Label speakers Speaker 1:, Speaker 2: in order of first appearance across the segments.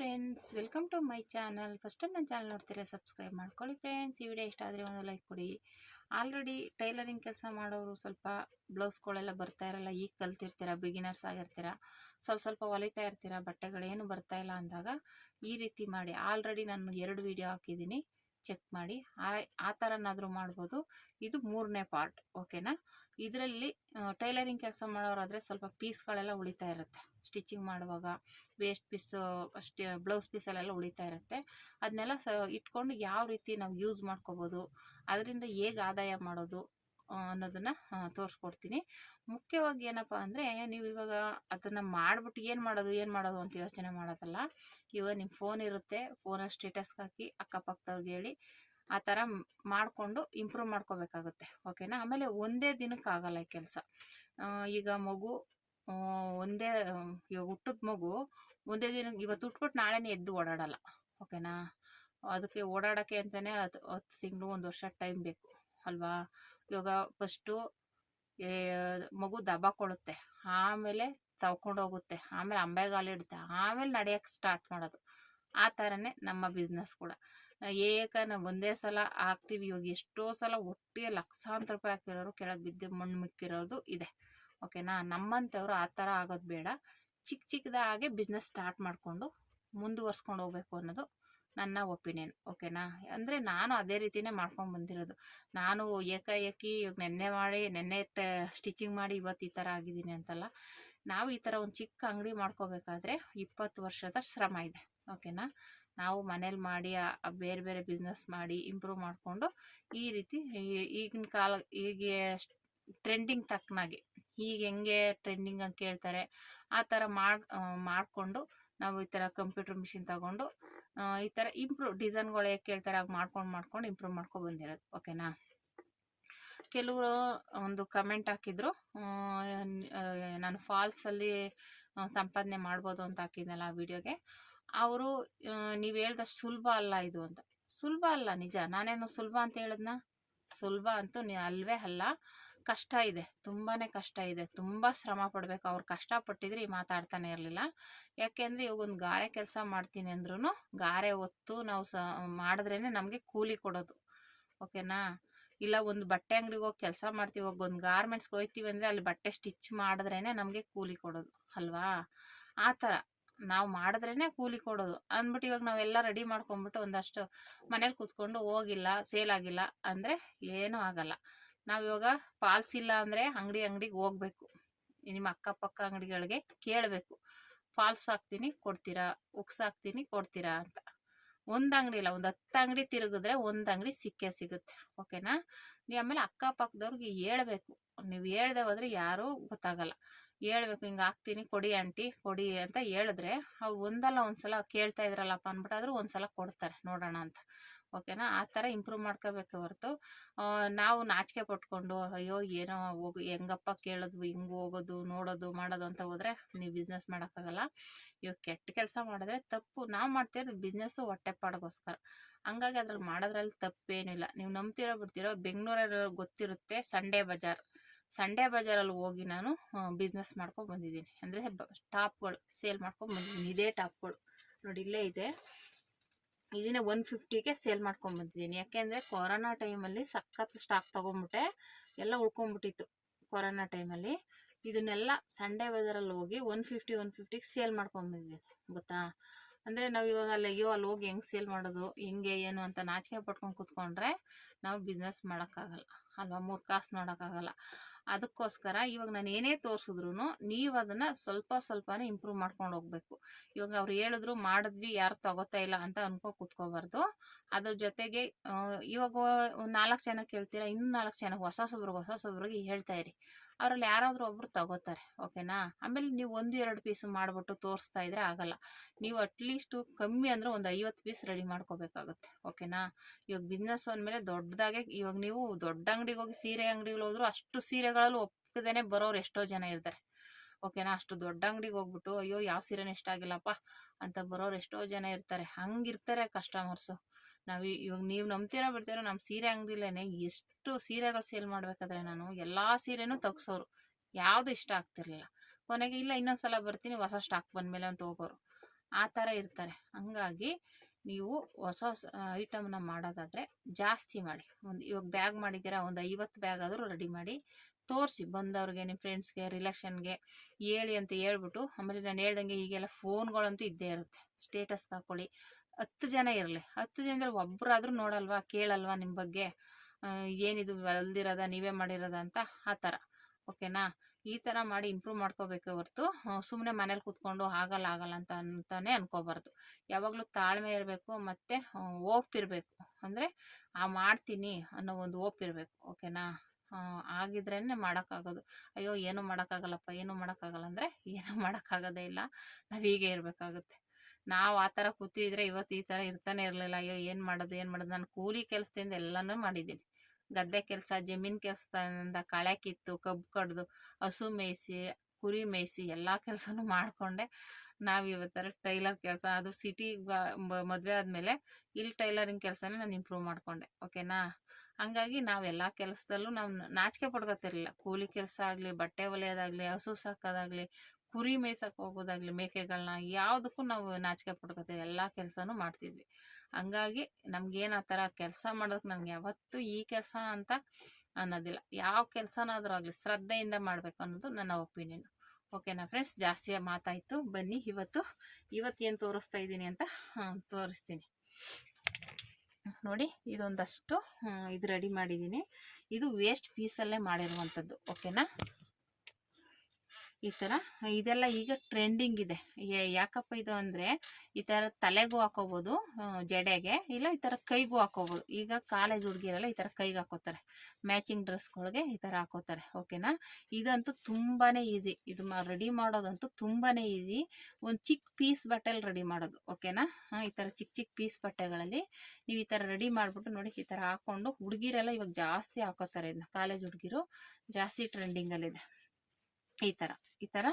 Speaker 1: Friends welcome to my channel first time ನನ್ನ channel ನೋಡ್ತೀರಾ subscribe ಮಾಡ್ಕೊಳ್ಳಿ ಫ್ರೆಂಡ್ಸ್ ಈ ವಿಡಿಯೋ ಇಷ್ಟ ಆದರೆ ಒಂದು ಲೈಕ್ ಕೊಡಿ. ಆಲ್ರೆಡಿ ಟೈಲರಿಂಗ್ ಕೆಲಸ ಮಾಡೋರು ಸ್ವಲ್ಪ ಬ್ಲೌಸ್ಗಳೆಲ್ಲ ಬರ್ತಾ ಇರಲ್ಲ. ಈಗ ಕಲ್ತಿರ್ತೀರ ಬಿಗಿನರ್ಸ್ ಆಗಿರ್ತೀರ. ಸ್ವಲ್ಪ ಸ್ವಲ್ಪ ಹೊಲಿತಾ ಇರ್ತೀರ, ಬಟ್ಟೆಗಳೇನು ಬರ್ತಾ ಇಲ್ಲ ಅಂದಾಗ ಈ ರೀತಿ ಮಾಡಿ. ಆಲ್ರೆಡಿ ನಾನು ಎರಡು ವಿಡಿಯೋ ಹಾಕಿದ್ದೀನಿ. ಚೆಕ್ ಮಾಡಿ, ಆ ಆ ಥರನಾದರೂ ಮಾಡ್ಬೋದು. ಇದು ಮೂರನೇ ಪಾರ್ಟ್ ಓಕೆನಾ ಇದರಲ್ಲಿ ಟೈಲರಿಂಗ್ ಕೆಲಸ ಮಾಡೋರಾದರೆ ಸ್ವಲ್ಪ ಪೀಸ್ಗಳೆಲ್ಲ ಉಳಿತಾ ಇರುತ್ತೆ. ಸ್ಟಿಚಿಂಗ್ ಮಾಡುವಾಗ ವೇಸ್ಟ್ ಪೀಸು ಅಷ್ಟೇ ಬ್ಲೌಸ್ ಪೀಸಲ್ಲೆಲ್ಲ ಉಳಿತಾ ಇರುತ್ತೆ. ಅದನ್ನೆಲ್ಲ ಸ, ಇಟ್ಕೊಂಡು ಯಾವ ರೀತಿ ನಾವು ಯೂಸ್ ಮಾಡ್ಕೋಬೋದು, ಅದರಿಂದ ಹೇಗೆ ಆದಾಯ ಮಾಡೋದು ಅನ್ನೋದನ್ನು ತೋರಿಸ್ಕೊಡ್ತೀನಿ. ಮುಖ್ಯವಾಗಿ ಏನಪ್ಪ ಅಂದರೆ, ನೀವು ಇವಾಗ ಅದನ್ನು ಮಾಡಿಬಿಟ್ಟು ಏನು ಮಾಡೋದು ಏನು ಮಾಡೋದು ಅಂತ ಯೋಚನೆ ಮಾಡೋದಲ್ಲ. ಇವಾಗ ನಿಮ್ಮ ಫೋನ್ ಇರುತ್ತೆ ಫೋನಲ್ಲಿ ಸ್ಟೇಟಸ್ಗೆ ಹಾಕಿ ಅಕ್ಕಪಕ್ಕದವ್ರಿಗೆ ಹೇಳಿ ಆ ಥರ ಮಾಡಿಕೊಂಡು ಇಂಪ್ರೂವ್ ಮಾಡ್ಕೋಬೇಕಾಗುತ್ತೆ. ಓಕೆನಾ ಆಮೇಲೆ ಒಂದೇ ದಿನಕ್ಕೆ ಆಗಲ್ಲ ಈ ಕೆಲಸ. ಈಗ ಮಗು ಒಂದೇ, ಇವಾಗ ಹುಟ್ಟಿದ ಮಗು ಒಂದೇ ದಿನ ಇವತ್ತು ಉಟ್ಬಿಟ್ಟು ನಾಳೆನೇ ಎದ್ದು ಓಡಾಡಲ್ಲ. ಓಕೆನಾ ಅದಕ್ಕೆ ಓಡಾಡೋಕ್ಕೆ ಅಂತಲೇ ಹತ್ತು ಹತ್ತು ತಿಂಗಳು, ಒಂದು ವರ್ಷ ಟೈಮ್ ಬೇಕು. ಅಲ್ವಾ? ಇವಾಗ ಫಸ್ಟು ಮಗು ದಬಾಕೊಳ್ಳುತ್ತೆ ಆಮೇಲೆ ತವ್ಕೊಂಡು ಹೋಗುತ್ತೆ. ಆಮೇಲೆ ಅಂಬೆಗಾಲಿಡುತ್ತೆ ಆಮೇಲೆ ನಡೆಯೋಕ್ಕೆ ಸ್ಟಾರ್ಟ್ ಮಾಡೋದು. ಆ ಥರನೇ ನಮ್ಮ ಬಿಸ್ನೆಸ್ ಕೂಡ. ಏಕ ನಾವು ಒಂದೇ ಸಲ ಹಾಕ್ತೀವಿ ಇವಾಗ ಎಷ್ಟೋ ಸಲ ಒಟ್ಟಿಗೆ ಲಕ್ಷಾಂತರ ರೂಪಾಯಿ ಹಾಕಿರೋರು ಕೆಳಗೆ ಬಿದ್ದು ಮಣ್ಣು ಮಿಕ್ಕಿರೋದು ಇದೆ. ಓಕೆನಾ? ನಮ್ಮಂಥವ್ರು ಆ ಥರ ಆಗೋದು ಬೇಡ. ಚಿಕ್ಕ ಚಿಕ್ಕದಾಗೆ ಬಿಸ್ನೆಸ್ ಸ್ಟಾರ್ಟ್ ಮಾಡಿಕೊಂಡು ಮುಂದುವರ್ಸ್ಕೊಂಡು ಹೋಗ್ಬೇಕು ಅನ್ನೋದು ನನ್ನ ಒಪಿನಿಯನ್, ಓಕೆನಾ? ಅಂದರೆ ನಾನು ಅದೇ ರೀತಿನೇ ಮಾಡ್ಕೊಂಡು ಬಂದಿರೋದು. ನಾನು ಏಕಾಏಕಿ ಇವಾಗ ನೆನ್ನೆ ಮಾಡಿ, ನೆನ್ನೆ ಸ್ಟಿಚಿಂಗ್ ಮಾಡಿ ಇವತ್ತು ಈ ಥರ ಆಗಿದ್ದೀನಿ ಅಂತಲ್ಲ. ನಾವು ಈ ಥರ ಒಂದು ಚಿಕ್ಕ ಅಂಗಡಿ ಮಾಡ್ಕೋಬೇಕಾದ್ರೆ ಇಪ್ಪತ್ತು ವರ್ಷದ ಶ್ರಮ ಇದೆ, ಓಕೆನಾ? ನಾವು ಮನೇಲಿ ಮಾಡಿ ಬೇರೆ ಬೇರೆ ಬಿಸ್ನೆಸ್ ಮಾಡಿ ಇಂಪ್ರೂವ್ ಮಾಡಿಕೊಂಡು ಈ ರೀತಿ ಈಗಿನ ಕಾಲ, ಈಗ ಟ್ರೆಂಡಿಂಗ್ ತಕ್ಕನಾಗೆ, ಈಗ ಹೆಂಗೆ ಟ್ರೆಂಡಿಂಗ್ ಅಂತ ಕೇಳ್ತಾರೆ, ಆ ಥರ ಮಾಡಿ ಮಾಡಿಕೊಂಡು ನಾವು ಈ ಥರ ಕಂಪ್ಯೂಟರ್ ಮಿಷಿನ್ ತಗೊಂಡು ಈ ಥರ ಇಂಪ್ರೂವ್ ಡಿಸೈನ್ಗಳು ಹೇಗೆ ಕೇಳ್ತಾರೆ ಹಾಗೆ ಮಾಡ್ಕೊಂಡು ಮಾಡ್ಕೊಂಡು ಇಂಪ್ರೂವ್ ಮಾಡ್ಕೊಂಡು ಬಂದಿರೋದು. ಓಕೆನಾ ಕೆಲವರು ಒಂದು ಕಮೆಂಟ್ ಹಾಕಿದ್ರು ನಾನು ಫಾಲ್ಸಲ್ಲಿ ಸಂಪಾದನೆ ಮಾಡ್ಬೋದು ಅಂತ ಹಾಕಿದ್ನಲ್ಲ ಆ ವಿಡಿಯೋಗೆ ಅವರು ನೀವು ಹೇಳ್ದಷ್ಟು ಸುಲಭ ಅಲ್ಲ ಇದು ಅಂತ. ಸುಲಭ ಅಲ್ಲ ನಿಜ. ನಾನೇನು ಸುಲಭ ಅಂತ ಹೇಳಿದ್ನ? ಸುಲಭ ಅಂತೂ ಅಲ್ವೇ ಅಲ್ಲ. ಕಷ್ಟ ಇದೆ ತುಂಬಾ ಕಷ್ಟ ಇದೆ. ತುಂಬ ಶ್ರಮ ಪಡಬೇಕು. ಅವ್ರು ಕಷ್ಟಪಟ್ಟಿದ್ರೆ ಈ ಮಾತಾಡ್ತಾನೆ ಇರಲಿಲ್ಲ. ಯಾಕೆಂದರೆ ಇವಾಗ ಒಂದು ಗಾರೆ ಕೆಲಸ ಮಾಡ್ತೀನಿ ಅಂದ್ರೂ ಗಾರೆ ಹೊತ್ತು ನಾವು ಸ ಮಾಡಿದ್ರೇ ನಮಗೆ ಕೂಲಿ ಕೊಡೋದು. ಓಕೆನಾ? ಇಲ್ಲ ಒಂದು ಬಟ್ಟೆ ಅಂಗಡಿಗೆ ಹೋಗಿ ಕೆಲಸ ಮಾಡ್ತೀವಿ. ಹೋಗಿ ಒಂದು ಗಾರ್ಮೆಂಟ್ಸ್ಗೆ ಹೋಗ್ತೀವಿ ಅಂದರೆ ಅಲ್ಲಿ ಬಟ್ಟೆ ಸ್ಟಿಚ್ ಮಾಡಿದ್ರೇ ನಮಗೆ ಕೂಲಿ ಕೊಡೋದು. ಅಲ್ವಾ? ಆ ಥರ. ನಾವು ಮಾಡಿದ್ರೇ ಕೂಲಿ ಕೊಡೋದು. ಅಂದ್ಬಿಟ್ಟು ಇವಾಗ ನಾವೆಲ್ಲ ರೆಡಿ ಮಾಡ್ಕೊಂಬಿಟ್ಟು ಒಂದಷ್ಟು ಮನೇಲಿ ಕೂತ್ಕೊಂಡು ಹೋಗಿಲ್ಲ, ಸೇಲ್ ಆಗಿಲ್ಲ ಅಂದರೆ ಏನೂ ಆಗಲ್ಲ. ನಾವು ಇವಾಗ ಫಾಲ್ಸ್ ಇಲ್ಲ ಅಂದರೆ ಅಂಗಡಿ ಅಂಗಡಿಗೆ ಹೋಗ್ಬೇಕು. ನಿಮ್ಮ ಅಕ್ಕಪಕ್ಕ ಅಂಗಡಿಗಳಿಗೆ ಕೇಳಬೇಕು. ಫಾಲ್ಸ್ ಹಾಕ್ತೀನಿ, ಕೊಡ್ತೀರಾ? ಉಕ್ಸ್ ಹಾಕ್ತೀನಿ, ಕೊಡ್ತೀರಾ ಅಂತ. ಒಂದು ಅಂಗಡಿ ಇಲ್ಲ, ಒಂದು ಹತ್ತು ಅಂಗಡಿ ತಿರುಗಿದ್ರೆ ಒಂದು ಅಂಗಡಿ ಸಿಕ್ಕೇ ಸಿಗುತ್ತೆ. ಓಕೆನಾ? ನೀವು ಆಮೇಲೆ ಅಕ್ಕಪಕ್ಕದವ್ರಿಗೆ ಹೇಳ್ಬೇಕು. ನೀವು ಹೇಳ್ದೆ ಹೋದ್ರೆ ಯಾರೂ ಗೊತ್ತಾಗಲ್ಲ. ಹೇಳ್ಬೇಕು, ಹಿಂಗೆ ಹಾಕ್ತೀನಿ, ಕೊಡಿ ಆಂಟಿ, ಕೊಡಿ ಅಂತ ಹೇಳಿದ್ರೆ, ಅವ್ರು ಒಂದಲ್ಲ ಒಂದ್ಸಲ ಕೇಳ್ತಾ ಇದ್ರಲ್ಲಪ್ಪ ಅಂದ್ಬಿಟ್ಟಾದ್ರೂ ಒಂದ್ಸಲ ಕೊಡ್ತಾರೆ, ನೋಡೋಣ ಅಂತ. ಓಕೆನಾ? ಆ ಥರ ಇಂಪ್ರೂವ್ ಮಾಡ್ಕೋಬೇಕು ಹೊರತು. ನಾವು ನಾಚಿಕೆ ಪಟ್ಕೊಂಡು, ಅಯ್ಯೋ, ಏನೋ ಹೋಗಿ, ಹೆಂಗಪ್ಪ ಕೇಳೋದು ಹಿಂಗೆ ಹೋಗೋದು, ನೋಡೋದು, ಮಾಡೋದು ಅಂತ ಹೋದ್ರೆ ನೀವು ಬಿಸ್ನೆಸ್ ಮಾಡೋಕ್ಕಾಗಲ್ಲ. ಇವಾಗ ಕೆಟ್ಟ ಕೆಲಸ ಮಾಡಿದ್ರೆ ತಪ್ಪು. ನಾವು ಮಾಡ್ತಿರೋದು ಬಿಸ್ನೆಸ್ಸು ಹೊಟ್ಟೆಪಾಡಿಗೋಸ್ಕರ ಹಂಗಾಗಿ ಅದ್ರಲ್ಲಿ ಮಾಡೋದ್ರಲ್ಲಿ ತಪ್ಪೇನಿಲ್ಲ. ನೀವು ನಂಬ್ತಿರೋ ಬಿಡ್ತಿರೋ ಬೆಂಗಳೂರಲ್ಲಿ ಗೊತ್ತಿರುತ್ತೆ ಸಂಡೇ ಬಜಾರ್ ಸಂಡೇ ಬಜಾರಲ್ಲಿ ಹೋಗಿ ನಾನು ಬಿಸ್ನೆಸ್ ಮಾಡ್ಕೊಂಡು ಬಂದಿದ್ದೀನಿ. ಅಂದರೆ ಟಾಪ್ಗಳು, ಸೇಲ್ ಮಾಡ್ಕೊಂಡು ಬಂದಿದ್ದೀನಿ. ಇದೇ ಟಾಪ್ಗಳು. ನೋಡಿ, ಇಲ್ಲೇ ಇದೆ. ಇದನ್ನ ಒನ್ ಫಿಫ್ಟಿಗೆ ಸೇಲ್ ಮಾಡ್ಕೊಂಡು ಬಂದಿದ್ದೀನಿ. ಯಾಕೆಂದರೆ ಕೊರೋನಾ ಟೈಮಲ್ಲಿ ಸಖತ್ ಸ್ಟಾಕ್ ತೊಗೊಂಬಿಟ್ಟೆ ಎಲ್ಲ ಉಳ್ಕೊಂಬಿಟ್ಟಿತ್ತು ಕೊರೋನಾ ಟೈಮಲ್ಲಿ ಇದನ್ನೆಲ್ಲ ಸಂಡೇ ಬಜಾರಲ್ಲಿ ಹೋಗಿ ಒನ್ ಫಿಫ್ಟಿ ಒನ್ ಫಿಫ್ಟಿಗೆ ಸೇಲ್ ಮಾಡ್ಕೊಂಡ್ಬಂದಿದ್ದೀನಿ ಗೊತ್ತಾ? ಅಂದರೆ ನಾವು ಇವಾಗ ಅಲ್ಲಿ ಅಯ್ಯೋ, ಅಲ್ಲಿ ಹೋಗಿ ಹೆಂಗೆ ಸೇಲ್ ಮಾಡೋದು, ಹೆಂಗೆ ಏನು ಅಂತ ನಾಚಿಕೆ ಪಟ್ಕೊಂಡು ಕೂತ್ಕೊಂಡ್ರೆ ನಾವು ಬಿಸ್ನೆಸ್ ಮಾಡೋಕ್ಕಾಗಲ್ಲ. ಅಲ್ವಾ? ಮೂರು ಕಾಸು ನೋಡೋಕ್ಕಾಗಲ್ಲ. ಅದಕ್ಕೋಸ್ಕರ ಇವಾಗ ನಾನು ಏನೇ ತೋರಿಸಿದ್ರು ನೀವು ಅದನ್ನು ಸ್ವಲ್ಪ ಸ್ವಲ್ಪನೇ ಇಂಪ್ರೂವ್ ಮಾಡ್ಕೊಂಡು ಹೋಗ್ಬೇಕು. ಇವಾಗ ಅವ್ರು ಹೇಳಿದ್ರು ಮಾಡಿದ್ವಿ, ಯಾರು ತಗೋತಾ ಇಲ್ಲ ಅಂತ ಅನ್ಕೋ ಕೂತ್ಕೋಬಾರ್ದು. ಅದ್ರ ಜೊತೆಗೆ ಇವಾಗ ನಾಲ್ಕು ಜನ ಕೇಳ್ತೀರಾ, ಇನ್ನು ನಾಲ್ಕು ಜನ ಹೊಸ ಹೊಸಬ್ರಿಗೆ ಹೊಸ ಹೊಸಬ್ರಿಗೆ ಹೇಳ್ತಾ ಇರಿ. ಅವರಲ್ಲಿ ಯಾರಾದರೂ ಒಬ್ರು ತಗೋತಾರೆ, ಓಕೆನಾ? ಆಮೇಲೆ ನೀವು ಒಂದು ಎರಡು ಪೀಸ್ ಮಾಡಿಬಿಟ್ಟು ತೋರಿಸ್ತಾ ಇದ್ರೆ ಆಗಲ್ಲ. ನೀವು ಅಟ್ಲೀಸ್ಟು ಕಮ್ಮಿ ಅಂದರೆ ಒಂದು ಐವತ್ತು ಪೀಸ್ ರೆಡಿ ಮಾಡ್ಕೋಬೇಕಾಗುತ್ತೆ, ಓಕೆನಾ? ಇವಾಗ ಬಿಸ್ನೆಸ್ ಅಂದಮೇಲೆ ದೊಡ್ಡದಾಗೆ ಇವಾಗ ನೀವು ದೊಡ್ಡ ಅಂಗಡಿಗೆ ಹೋಗಿ ಸೀರೆ ಅಂಗಡಿಗಳು ಹೋದ್ರು ಅಷ್ಟು ಸೀರೆಗಳಲ್ಲೂ ಒಪ್ಪದೇನೆ ಬರೋರು ಎಷ್ಟೋ ಜನ ಇರ್ತಾರೆ. ಓಕೆನಾ, ಅಷ್ಟು ದೊಡ್ಡ ಅಂಗಡಿಗೆ ಹೋಗ್ಬಿಟ್ಟು, ಅಯ್ಯೋ, ಯಾವ ಸೀರೆನೇ ಇಷ್ಟ ಆಗಿಲ್ಲಪ್ಪ ಅಂತ ಬರೋರು ಎಷ್ಟೋ ಜನ ಇರ್ತಾರೆ. ಹಂಗಿರ್ತಾರೆ ಕಸ್ಟಮರ್ಸು ನಾವು ಇವಾಗ ನೀವು ನಂಬ್ತೀರಾ ಬಿಡ್ತೀರೋ ನಮ್ಮ ಸೀರೆ ಅಂಗಡಿಲೇನೆ ಎಷ್ಟು ಸೀರೆಗಳು ಸೇಲ್ ಮಾಡ್ಬೇಕಾದ್ರೆ ನಾನು ಎಲ್ಲ ಸೀರೆನೂ ತೆಗ್ಸೋರು. ಯಾವುದು ಇಷ್ಟ ಆಗ್ತಿರ್ಲಿಲ್ಲ. ಕೊನೆಗೆ, ಇಲ್ಲ, ಇನ್ನೊಂದ್ಸಲ ಬರ್ತೀನಿ, ಹೊಸ ಸ್ಟಾಕ್ ಬಂದಮೇಲೆ ಅಂತ ಹೋಗೋರು. ಆ ಥರ ಇರ್ತಾರೆ. ಹಂಗಾಗಿ ನೀವು ಹೊಸ ಹೊಸ ಐಟಮ್ನ ಮಾಡೋದಾದರೆ ಜಾಸ್ತಿ ಮಾಡಿ. ಒಂದು, ಇವಾಗ ಬ್ಯಾಗ್ ಮಾಡಿದ್ದೀರಾ, ಒಂದು ಐವತ್ತು ಬ್ಯಾಗ್ ಆದರೂ ರೆಡಿ ಮಾಡಿ. ತೋರಿಸಿ ಬಂದವ್ರಿಗೆ ನಿಮ್ಮ ಫ್ರೆಂಡ್ಸ್ಗೆ ರಿಲೇಷನ್ಗೆ ಹೇಳಿ ಅಂತ ಹೇಳ್ಬಿಟ್ಟು, ಆಮೇಲೆ ನಾನು ಹೇಳ್ದಂಗೆ ಈಗೆಲ್ಲ ಫೋನ್ಗಳಂತೂ ಇದ್ದೇ ಇರುತ್ತೆ. ಸ್ಟೇಟಸ್ಗೆ ಹಾಕ್ಕೊಳ್ಳಿ ಹತ್ತು ಜನ ಇರಲಿ. ಹತ್ತು ಜನದಲ್ಲಿ ಒಬ್ಬರಾದ್ರೂ ನೋಡಲ್ವಾ, ಕೇಳಲ್ವಾ ನಿಮ್ಮ ಬಗ್ಗೆ? ಏನಿದು ಅಲ್ದಿರೋದ, ನೀವೇ ಮಾಡಿರೋದ ಅಂತ? ಆ ಥರ. ಓಕೆನಾ? ಈ ಥರ ಮಾಡಿ ಇಂಪ್ರೂವ್ ಮಾಡ್ಕೋಬೇಕು ಹೊರ್ತು ಸುಮ್ಮನೆ ಮನೇಲಿ ಕೂತ್ಕೊಂಡು ಆಗಲ್ಲ ಆಗಲ್ಲ ಅಂತ ಅಂತಲೇ ಅನ್ಕೋಬಾರ್ದು. ಯಾವಾಗಲೂ ತಾಳ್ಮೆ ಇರಬೇಕು, ಮತ್ತು ಓಪ್ ಇರಬೇಕು ಅಂದರೆ, ಆ, ಮಾಡ್ತೀನಿ ಅನ್ನೋ ಒಂದು ಓಪ್ ಇರಬೇಕು ಓಕೆನಾ? ಆಗಿದ್ರೇ ಮಾಡೋಕ್ಕಾಗೋದು. ಅಯ್ಯೋ, ಏನು ಮಾಡೋಕ್ಕಾಗಲ್ಲಪ್ಪ, ಏನು ಮಾಡೋಕ್ಕಾಗಲ್ಲ ಅಂದರೆ ಏನೂ ಮಾಡೋಕ್ಕಾಗೋದೇ ಇಲ್ಲ. ನಾವು ಹೀಗೆ ಇರಬೇಕಾಗುತ್ತೆ. ನಾವು ಆ ಥರ ಕೂತಿದ್ರೆ ಇವತ್ತು ಈ ಥರ ಇರ್ತಾನೆ ಇರಲಿಲ್ಲ. ಅಯ್ಯೋ, ಏನು ಮಾಡೋದು ಏನು ಮಾಡೋದು? ನಾನು ಕೂಲಿ ಕೆಲಸದಿಂದ ಎಲ್ಲನೂ ಮಾಡಿದ್ದೀನಿ. ಗದ್ದೆ ಕೆಲಸ, ಜಮೀನು ಕೆಲಸದಿಂದ ಕಳೆ ಕಿತ್ತು, ಕಬ್ಬು ಕಡ್ದು, ಹಸು ಮೇಯಿಸಿ, ಕುರಿ ಮೇಯಿಸಿ ಎಲ್ಲ ಕೆಲಸನೂ ಮಾಡಿಕೊಂಡೆ. ನಾವು ಇವತ್ತರ ಟೈಲರ್ ಕೆಲಸ, ಅದು ಸಿಟಿ ಮದುವೆ ಆದಮೇಲೆ, ಇಲ್ಲಿ ಟೈಲರಿಂಗ್ ಕೆಲಸನೇ ನಾನು ಇಂಪ್ರೂವ್ ಮಾಡಿಕೊಂಡೆ. ಓಕೆನಾ ಹಂಗಾಗಿ ನಾವೆಲ್ಲ ಕೆಲಸದಲ್ಲೂ ನಾವು ನಾಚಿಕೆ ಪಡ್ಕೊತಿರ್ಲಿಲ್ಲ. ಕೂಲಿ ಕೆಲಸ ಆಗಲಿ, ಬಟ್ಟೆ ಹೊಲಿಯೋದಾಗ್ಲಿ ಹಸು ಸಾಕೋದಾಗಲಿ, ಕುರಿ ಮೇಯ್ಸಕ್ಕೆ ಹೋಗೋದಾಗ್ಲಿ ಮೇಕೆಗಳನ್ನ ಯಾವುದಕ್ಕೂ ನಾವು ನಾಚಿಕೆ ಪಡ್ಕೊತೀವಿ ಎಲ್ಲ ಕೆಲಸನೂ ಮಾಡ್ತಿದ್ವಿ. ಹಂಗಾಗಿ ನಮ್ಗೇನು ಆ ಥರ ಕೆಲಸ ಮಾಡೋದಕ್ಕೆ ನಮ್ಗೆ ಯಾವತ್ತೂ ಈ ಕೆಲಸ ಅಂತ ಅನ್ನೋದಿಲ್ಲ. ಯಾವ ಕೆಲಸನಾದರೂ ಆಗಲಿ ಶ್ರದ್ಧೆಯಿಂದ ಮಾಡಬೇಕು ಅನ್ನೋದು ನನ್ನ ಒಪಿನಿಯನ್. ಓಕೆನಾ ಫ್ರೆಂಡ್ಸ್? ಜಾಸ್ತಿ ಮಾತಾಯಿತು. ಬನ್ನಿ, ಇವತ್ತು ಇವತ್ತು ಏನು ತೋರಿಸ್ತಾ ಇದ್ದೀನಿ ಅಂತ ತೋರಿಸ್ತೀನಿ. ನೋಡಿ ಇದೊಂದಷ್ಟು ಇದು ರೆಡಿ ಮಾಡಿದ್ದೀನಿ. ಇದು ವೇಸ್ಟ್ ಪೀಸಲ್ಲೇ ಮಾಡಿರುವಂಥದ್ದು ಓಕೆನಾ ಈ ಥರ ಇದೆಲ್ಲ ಈಗ ಟ್ರೆಂಡಿಂಗ್ ಇದೆ. ಯಾಕಪ್ಪ ಇದು ಅಂದರೆ ಈ ಥರ ತಲೆಗೂ ಹಾಕೋಬೋದು ಜಡೆಗೆ, ಇಲ್ಲ ಈ ಥರ ಕೈಗೂ ಹಾಕೋಬೋದು. ಈಗ ಕಾಲೇಜ್ ಹುಡುಗಿರಲ್ಲ ಈ ಥರ ಕೈಗೆ ಹಾಕೋತಾರೆ. ಮ್ಯಾಚಿಂಗ್ ಡ್ರೆಸ್ಗಳಿಗೆ ಈ ಥರ ಹಾಕೋತಾರೆ. ಓಕೆನಾ ಇದಂತೂ ತುಂಬಾ ಈಸಿ ಇದು ರೆಡಿ ಮಾಡೋದಂತೂ ತುಂಬಾ ಈಸಿ ಒಂದು ಚಿಕ್ಕ ಪೀಸ್ ಬಟ್ಟೆಲಿ ರೆಡಿ ಮಾಡೋದು. ಓಕೆನಾ ಈ ಥರ ಚಿಕ್ಕ ಚಿಕ್ಕ ಪೀಸ್ ಬಟ್ಟೆಗಳಲ್ಲಿ ನೀವು ಈ ಥರ ರೆಡಿ ಮಾಡಿಬಿಟ್ಟು ನೋಡಿ, ಈ ಥರ ಹಾಕ್ಕೊಂಡು ಹುಡುಗಿರೆಲ್ಲ ಇವಾಗ ಜಾಸ್ತಿ ಹಾಕೋತಾರೆ ಇದನ್ನ ಕಾಲೇಜ್ ಹುಡುಗಿರು ಜಾಸ್ತಿ ಟ್ರೆಂಡಿಂಗಲ್ಲಿದೆ ಈ ಥರ ಈ ಥರ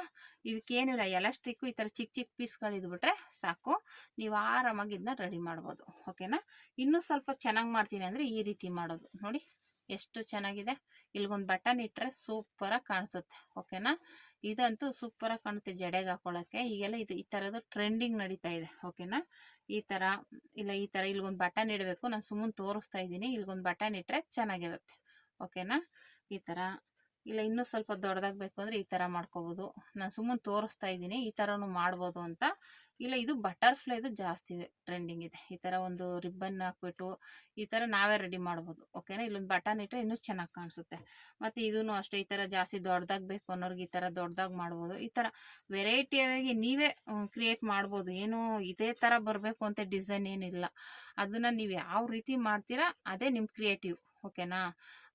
Speaker 1: ಇದಕ್ಕೇನಿಲ್ಲ ಎಲಾಸ್ಟಿಕ್ಕು ಈ ಥರ ಚಿಕ್ಕ ಚಿಕ್ಕ ಪೀಸ್ಗಳು ಇದ್ಬಿಟ್ರೆ ಸಾಕು. ನೀವು ಆರಾಮಾಗಿ ಇದನ್ನ ರೆಡಿ ಮಾಡ್ಬೋದು ಓಕೆನಾ ಇನ್ನೂ ಸ್ವಲ್ಪ ಚೆನ್ನಾಗಿ ಮಾಡ್ತೀನಿ ಅಂದರೆ ಈ ರೀತಿ ಮಾಡೋದು. ನೋಡಿ, ಎಷ್ಟು ಚೆನ್ನಾಗಿದೆ. ಇಲ್ಗೊಂದು ಬಟನ್ ಇಟ್ಟರೆ ಸೂಪರಾಗಿ ಕಾಣಿಸುತ್ತೆ ಓಕೆನಾ ಇದಂತೂ ಸೂಪರಾಗಿ ಕಾಣುತ್ತೆ ಜಡೆಗೆ ಹಾಕೊಳ್ಳೋಕ್ಕೆ ಈಗೆಲ್ಲ ಇದು, ಈ ಥರದ್ದು ಟ್ರೆಂಡಿಂಗ್ ನಡೀತಾ ಇದೆ ಓಕೆನಾ ಈ ಥರ ಇಲ್ಲ ಈ ಥರ ಇಲ್ಗೊಂದು ಬಟನ್ ಇಡಬೇಕು. ನಾನು ಸುಮ್ಮನೆ ತೋರಿಸ್ತಾ ಇದ್ದೀನಿ. ಇಲ್ಗೊಂದು ಬಟನ್ ಇಟ್ಟರೆ ಚೆನ್ನಾಗಿರುತ್ತೆ ಓಕೆನಾ ಈ ಥರ ಇಲ್ಲ, ಇನ್ನೂ ಸ್ವಲ್ಪ ದೊಡ್ಡದಾಗಿ ಬೇಕು ಅಂದರೆ ಈ ಥರ ಮಾಡ್ಕೋಬೋದು. ನಾನು ಸುಮ್ಮನೆ ತೋರಿಸ್ತಾ ಇದ್ದೀನಿ, ಈ ಥರನೂ ಮಾಡ್ಬೋದು ಅಂತ. ಇಲ್ಲ, ಇದು ಬಟರ್ಫ್ಲೈದು ಜಾಸ್ತಿ ಟ್ರೆಂಡಿಂಗ್ ಇದೆ. ಈ ಥರ ಒಂದು ರಿಬ್ಬನ್ ಹಾಕ್ಬಿಟ್ಟು, ಈ ಥರ ನಾವೇ ರೆಡಿ ಮಾಡ್ಬೋದು. ಓಕೆನಾ ಇಲ್ಲೊಂದು ಬಟನ್ ಇಟ್ಟರೆ ಇನ್ನೂ ಚೆನ್ನಾಗಿ ಕಾಣಿಸುತ್ತೆ. ಮತ್ತು ಇದೂ ಅಷ್ಟೇ, ಈ ಥರ ಜಾಸ್ತಿ ದೊಡ್ಡದಾಗಿ ಬೇಕು ಅನ್ನೋರ್ಗೆ ಈ ಥರ ದೊಡ್ಡದಾಗಿ ಮಾಡ್ಬೋದು. ಈ ಥರ ವೆರೈಟಿಯಾಗಿ ನೀವೇ ಕ್ರಿಯೇಟ್ ಮಾಡ್ಬೋದು. ಏನು ಇದೇ ಥರ ಬರಬೇಕು ಅಂತ ಡಿಸೈನ್ ಏನಿಲ್ಲ. ಅದನ್ನು ನೀವು ಯಾವ ರೀತಿ ಮಾಡ್ತೀರಾ, ಅದೇ ನಿಮ್ಮ ಕ್ರಿಯೇಟಿವ್ ಓಕೆನಾ?